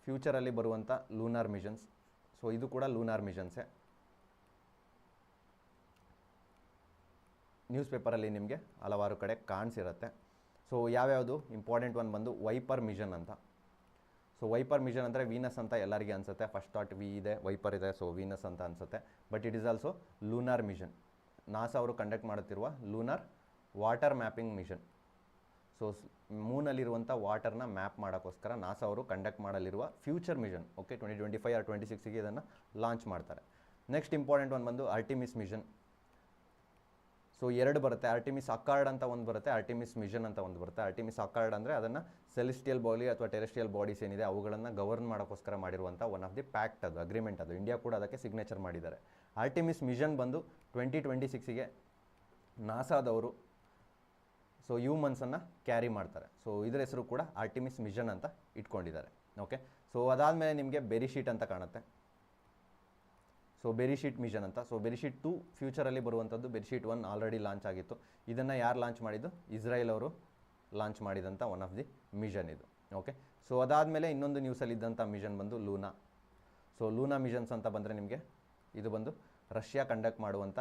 ಫ್ಯೂಚರಲ್ಲಿ ಬರುವಂಥ ಲೂನಾರ್ ಮಿಷನ್ಸ್ ಸೊ ಇದು ಕೂಡ ಲೂನಾರ್ ಮಿಷನ್ಸೇ ನ್ಯೂಸ್ ಪೇಪರಲ್ಲಿ ನಿಮಗೆ ಹಲವಾರು ಕಡೆ ಕಾಣಿಸಿರುತ್ತೆ. ಸೊ ಯಾವ್ಯಾವುದು? ಇಂಪಾರ್ಟೆಂಟ್ ಒನ್ ಬಂದು ವೈಪರ್ ಮಿಷನ್ ಅಂತ. ಸೊ ವೈಪರ್ ಮಿಷನ್ ಅಂದರೆ ವೀನಸ್ ಅಂತ ಎಲ್ಲರಿಗೆ ಅನಿಸುತ್ತೆ. ಫಸ್ಟ್ ಥಾಟ್ ವಿ ಇದೆ ವೈಪರ್ ಇದೆ ಸೊ ವೀನಸ್ ಅಂತ ಅನಿಸುತ್ತೆ. But it is also lunar mission NASA ಅವರು ಕಂಡಕ್ಟ್ ಮಾಡುತ್ತಿರುವ lunar water mapping mission so ಮೂನಲ್ಲಿರುವಂಥ ವಾಟರ್ನ ಮ್ಯಾಪ್ ಮಾಡೋಕ್ಕೋಸ್ಕರ ನಾಸಾ ಅವರು ಕಂಡಕ್ಟ್ ಮಾಡಲಿರುವ future mission okay twenty twenty five or twenty ಸಿಕ್ಸ್ಗೆ ಇದನ್ನು ಲಾಂಚ್ ಮಾಡ್ತಾರೆ. ನೆಕ್ಸ್ಟ್ ಇಂಪಾರ್ಟೆಂಟ್ ಒಂದು ಬಂದು ಆರ್ಟಿಮಿಸ್ ಮಿಷನ್ ಸೊ ಎರಡು ಬರುತ್ತೆ. ಆರ್ಟಿಮಿಸ್ ಅಕಾರ್ಡ್ ಅಂತ ಒಂದು ಬರುತ್ತೆ ಆರ್ಟಿಮಿಸ್ ಮಿಷನ್ ಅಂತ ಒಂದು ಬರುತ್ತೆ. ಆರ್ಟಿಮಿಸ್ ಅಕಾರ್ಡ್ ಅಂದರೆ ಅದನ್ನು ಸೆಲೆಸ್ಟಿಯಲ್ ಬಾಡಿ ಅಥವಾ ಟೆರೆಸ್ಟಿಯಲ್ ಬಾಡೀಸ್ ಏನಿದೆ, ಅವುಗಳನ್ನು ಗವರ್ನ್ ಮಾಡೋಕ್ಕೋಸ್ಕರ ಮಾಡಿರುವಂಥ ಒನ್ ಆಫ್ ದಿ ಪ್ಯಾಕ್ಟ್ ಅದು ಅಗ್ರಿಮೆಂಟ್ ಅದು. ಇಂಡಿಯಾ ಕೂಡ ಅದಕ್ಕೆ ಸಿಗ್ನೇಚರ್ ಮಾಡಿದ್ದಾರೆ. ಆರ್ಟಿಮಿಸ್ ಮಿಷನ್ ಬಂದು ಟ್ವೆಂಟಿ ಟ್ವೆಂಟಿ ಸಿಕ್ಸಿಗೆ ನಾಸಾದವರು ಸೊ ಹ್ಯೂಮನ್ಸನ್ನು ಕ್ಯಾರಿ ಮಾಡ್ತಾರೆ. ಸೊ ಇದರ ಹೆಸರು ಕೂಡ ಆರ್ಟಿಮಿಸ್ ಮಿಷನ್ ಅಂತ ಇಟ್ಕೊಂಡಿದ್ದಾರೆ. ಓಕೆ ಸೊ ಅದಾದಮೇಲೆ ನಿಮಗೆ ಬೆರಿಶೀಟ್ ಅಂತ ಕಾಣುತ್ತೆ. ಸೊ ಬೆರಿಶೀಟ್ ಮಿಷನ್ ಅಂತ. ಸೊ ಬೆರಿಶೀಟ್ ಟು ಫ್ಯೂಚರಲ್ಲಿ ಬರುವಂಥದ್ದು ಬೆರಿಶೀಟ್ ಒನ್ ಆಲ್ರೆಡಿ ಲಾಂಚ್ ಆಗಿತ್ತು. ಇದನ್ನು ಯಾರು ಲಾಂಚ್ ಮಾಡಿದ್ದು? ಇಸ್ರೇಲ್ ಅವರು ಲಾಂಚ್ ಮಾಡಿದಂಥ ಒನ್ ಆಫ್ ದಿ ಮಿಷನ್ ಇದು. ಓಕೆ ಸೊ ಅದಾದಮೇಲೆ ಇನ್ನೊಂದು ನ್ಯೂಸಲ್ಲಿ ಇದ್ದಂಥ ಮಿಷನ್ ಬಂದು ಲೂನಾ ಸೊ ಲೂನಾ ಮಿಷನ್ಸ್ ಅಂತ ಬಂದರೆ ನಿಮಗೆ ಇದು ಬಂದು ರಷ್ಯಾ ಕಂಡಕ್ಟ್ ಮಾಡುವಂಥ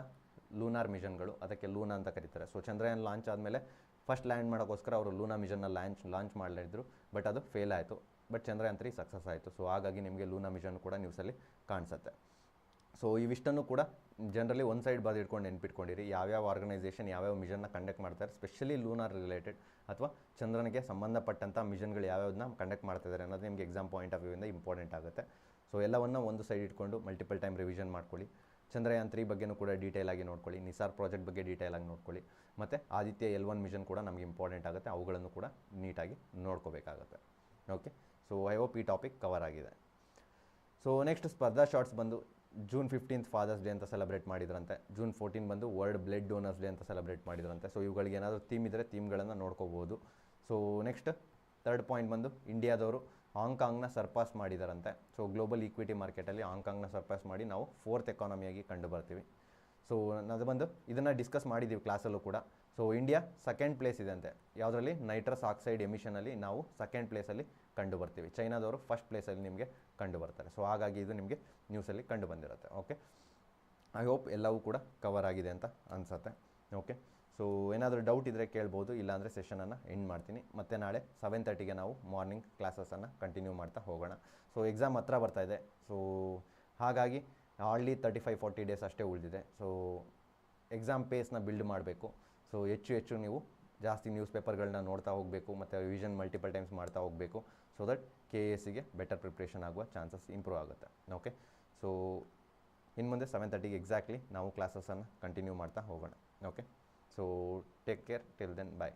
ಲೂನಾರ್ ಮಿಷನ್ಗಳು ಅದಕ್ಕೆ ಲೂನಾ ಅಂತ ಕರೀತಾರೆ. ಸೊ ಚಂದ್ರಯಾನ್ ಲಾಂಚ್ ಆದಮೇಲೆ ಫಸ್ಟ್ ಲ್ಯಾಂಡ್ ಮಾಡೋಕ್ಕೋಸ್ಕರ ಅವರು ಲೂನಾ ಮಿಷನ್ನ ಲಾಂಚ್ ಲಾಂಚ್ ಮಾಡಲಿದ್ರು ಬಟ್ ಅದು ಫೇಲ್ ಆಯಿತು. ಬಟ್ ಚಂದ್ರಯಾನ್ ತ್ರೀ ಸಕ್ಸಸ್ ಆಯಿತು. ಸೊ ಹಾಗಾಗಿ ನಿಮಗೆ ಲೂನಾ ಮಿಷನ್ ಕೂಡ ನ್ಯೂಸಲ್ಲಿ ಕಾಣಿಸುತ್ತೆ. ಸೊ ಇವಿಷ್ಟನ್ನು ಕೂಡ ಜನರಲಿ ಒಂದು ಸೈಡ್ ಬರೆದು ಇಟ್ಕೊಂಡು ನೆನ್ಪಿಟ್ಕೊಂಡಿರಿ. ಯಾವ್ಯಾವ ಆರ್ಗನೈಸೇಷನ್ ಯಾವ್ಯಾವ ಮಿಷನ್ನ ಕಂಡಕ್ಟ್ ಮಾಡ್ತಾರೆ ಸ್ಪೆಷಲಿ ಲೂನಾರ್ ರಿಲೇಟೆಡ್ ಅಥವಾ ಚಂದ್ರನಿಗೆ ಸಂಬಂಧಪಟ್ಟಂಥ ಮಿಷನ್ಗಳು ಯಾವ್ಯಾವನ್ನ ಕಂಡಕ್ಟ್ ಮಾಡ್ತಿದ್ದಾರೆ ಅನ್ನೋದು ನಿಮಗೆ ಎಕ್ಸಾಮ್ ಪಾಯಿಂಟ್ ಆಫ್ ವ್ಯೂಯಿಂದ ಇಂಪಾರ್ಟೆಂಟ್ ಆಗುತ್ತೆ. ಸೊ ಎಲ್ಲವನ್ನು ಒಂದು ಸೈಡ್ ಇಟ್ಕೊಂಡು ಮಲ್ಟಿಪಲ್ ಟೈಮ್ ರಿವಿಷನ್ ಮಾಡ್ಕೊಳ್ಳಿ. ಚಂದ್ರಯಾನ್ ತ್ರೀ ಬಗ್ಗೆನೂ ಕೂಡ ಡೀಟೇಲ್ ಆಗಿ ನೋಡ್ಕೊಳ್ಳಿ, ನಿಸಾರ್ ಪ್ರಾಜೆಕ್ಟ್ ಬಗ್ಗೆ ಡೀಟೇಲ್ ಆಗಿ ನೋಡ್ಕೊಳ್ಳಿ. ಮತ್ತು ಆದಿತ್ಯ ಎಲ್ ಒನ್ ಮಿಷನ್ ಕೂಡ ನಮಗೆ ಇಂಪಾರ್ಟೆಂಟ್ ಆಗುತ್ತೆ, ಅವುಗಳನ್ನು ಕೂಡ ನೀಟಾಗಿ ನೋಡ್ಕೋಬೇಕಾಗುತ್ತೆ. ಓಕೆ ಸೊ ಐ ಹೋಪ್ ಈ ಟಾಪಿಕ್ ಕವರ್ ಆಗಿದೆ. ಸೊ ನೆಕ್ಸ್ಟ್ ಸ್ಪರ್ಧಾ ಶಾರ್ಟ್ಸ್ ಬಂದು ಜೂನ್ ಫಿಫ್ಟೀನ್ತ್ ಫಾದರ್ಸ್ ಡೇ ಅಂತ ಸೆಲೆಬ್ರೇಟ್ ಮಾಡಿದ್ರಂತೆ. ಜೂನ್ ಫೋರ್ಟೀನ್ ಬಂದು ವರ್ಲ್ಡ್ ಬ್ಲಡ್ ಡೋನರ್ಸ್ ಡೇ ಅಂತ ಸೆಲೆಬ್ರೇಟ್ ಮಾಡಿದ್ರಂತೆ. ಸೊ ಇವುಗಳಿಗೆ ಏನಾದರೂ ಥೀಮ್ ಇದ್ದರೆ ಥೀಮ್ಗಳನ್ನು ನೋಡ್ಕೋಬೋದು. ಸೊ ನೆಕ್ಸ್ಟ್ ತರ್ಡ್ ಪಾಯಿಂಟ್ ಬಂದು ಇಂಡಿಯಾದವರು ಹಾಂಗ್ಕಾಂಗ್ನ ಸರ್ಪಾಸ್ ಮಾಡಿದಾರಂತೆ. ಸೊ ಗ್ಲೋಬಲ್ ಈಕ್ವಿಟಿ ಮಾರ್ಕೆಟಲ್ಲಿ ಹಾಂಗ್ಕಾಂಗ್ನ ಸರ್ಪಾಸ್ ಮಾಡಿ ನಾವು ಫೋರ್ತ್ ಎಕಾನಮಿಯಾಗಿ ಕಂಡು ಬರ್ತೀವಿ. ಸೊ ಅದು ಬಂದು ಇದನ್ನು ಡಿಸ್ಕಸ್ ಮಾಡಿದ್ದೀವಿ ಕ್ಲಾಸಲ್ಲೂ ಕೂಡ. ಸೊ ಇಂಡಿಯಾ ಸೆಕೆಂಡ್ ಪ್ಲೇಸ್ ಇದೆ ಅಂತೆ. ಯಾವುದರಲ್ಲಿ? ನೈಟ್ರಸ್ ಆಕ್ಸೈಡ್ ಎಮಿಷನಲ್ಲಿ ನಾವು ಸೆಕೆಂಡ್ ಪ್ಲೇಸಲ್ಲಿ ಕಂಡು ಬರ್ತೀವಿ. ಚೈನಾದವರು ಫಸ್ಟ್ ಪ್ಲೇಸಲ್ಲಿ ನಿಮಗೆ ಕಂಡು ಬರ್ತಾರೆ. ಸೊ ಹಾಗಾಗಿ ಇದು ನಿಮಗೆ ನ್ಯೂಸಲ್ಲಿ ಕಂಡು ಬಂದಿರುತ್ತೆ. ಓಕೆ ಐ ಹೋಪ್ ಎಲ್ಲವೂ ಕೂಡ ಕವರ್ ಆಗಿದೆ ಅಂತ ಅನಿಸುತ್ತೆ. ಓಕೆ ಸೊ ಏನಾದರೂ ಡೌಟ್ ಇದ್ದರೆ ಕೇಳ್ಬೋದು, ಇಲ್ಲಾಂದರೆ ಸೆಷನನ್ನು ಎಂಡ್ ಮಾಡ್ತೀನಿ. ಮತ್ತು ನಾಳೆ ಸೆವೆನ್ ತರ್ಟಿಗೆ ನಾವು ಮಾರ್ನಿಂಗ್ ಕ್ಲಾಸಸನ್ನು ಕಂಟಿನ್ಯೂ ಮಾಡ್ತಾ ಹೋಗೋಣ. ಸೊ ಎಕ್ಸಾಮ್ ಹತ್ರ ಇದೆ. ಸೊ ಹಾಗಾಗಿ hardly thirty five forty days ಅಷ್ಟೇ ಉಳಿದಿದೆ. ಸೊ ಎಕ್ಸಾಮ್ ಪೇಸ್ನ ಬಿಲ್ಡ್ ಮಾಡಬೇಕು. ಸೊ ಹೆಚ್ಚು ಹೆಚ್ಚು ನೀವು ಜಾಸ್ತಿ ನ್ಯೂಸ್ ಪೇಪರ್ಗಳನ್ನ ನೋಡ್ತಾ ಹೋಗಬೇಕು, ಮತ್ತು ರಿವಿಷನ್ ಮಲ್ಟಿಪಲ್ ಟೈಮ್ಸ್ ಮಾಡ್ತಾ ಹೋಗಬೇಕು. ಸೊ ದಟ್ ಕೆ ಎಸ್ಸಿಗೆ ಬೆಟರ್ ಪ್ರಿಪ್ರೇಷನ್ ಆಗುವ ಚಾನ್ಸಸ್ ಇಂಪ್ರೂವ್ ಆಗುತ್ತೆ. ಓಕೆ ಸೊ ಇನ್ನು ಮುಂದೆ ಸೆವೆನ್ ತರ್ಟಿಗೆ ಎಕ್ಸಾಕ್ಟ್ಲಿ ನಾವು ಕ್ಲಾಸಸನ್ನು ಕಂಟಿನ್ಯೂ ಮಾಡ್ತಾ ಹೋಗೋಣ. Okay So take care till then bye.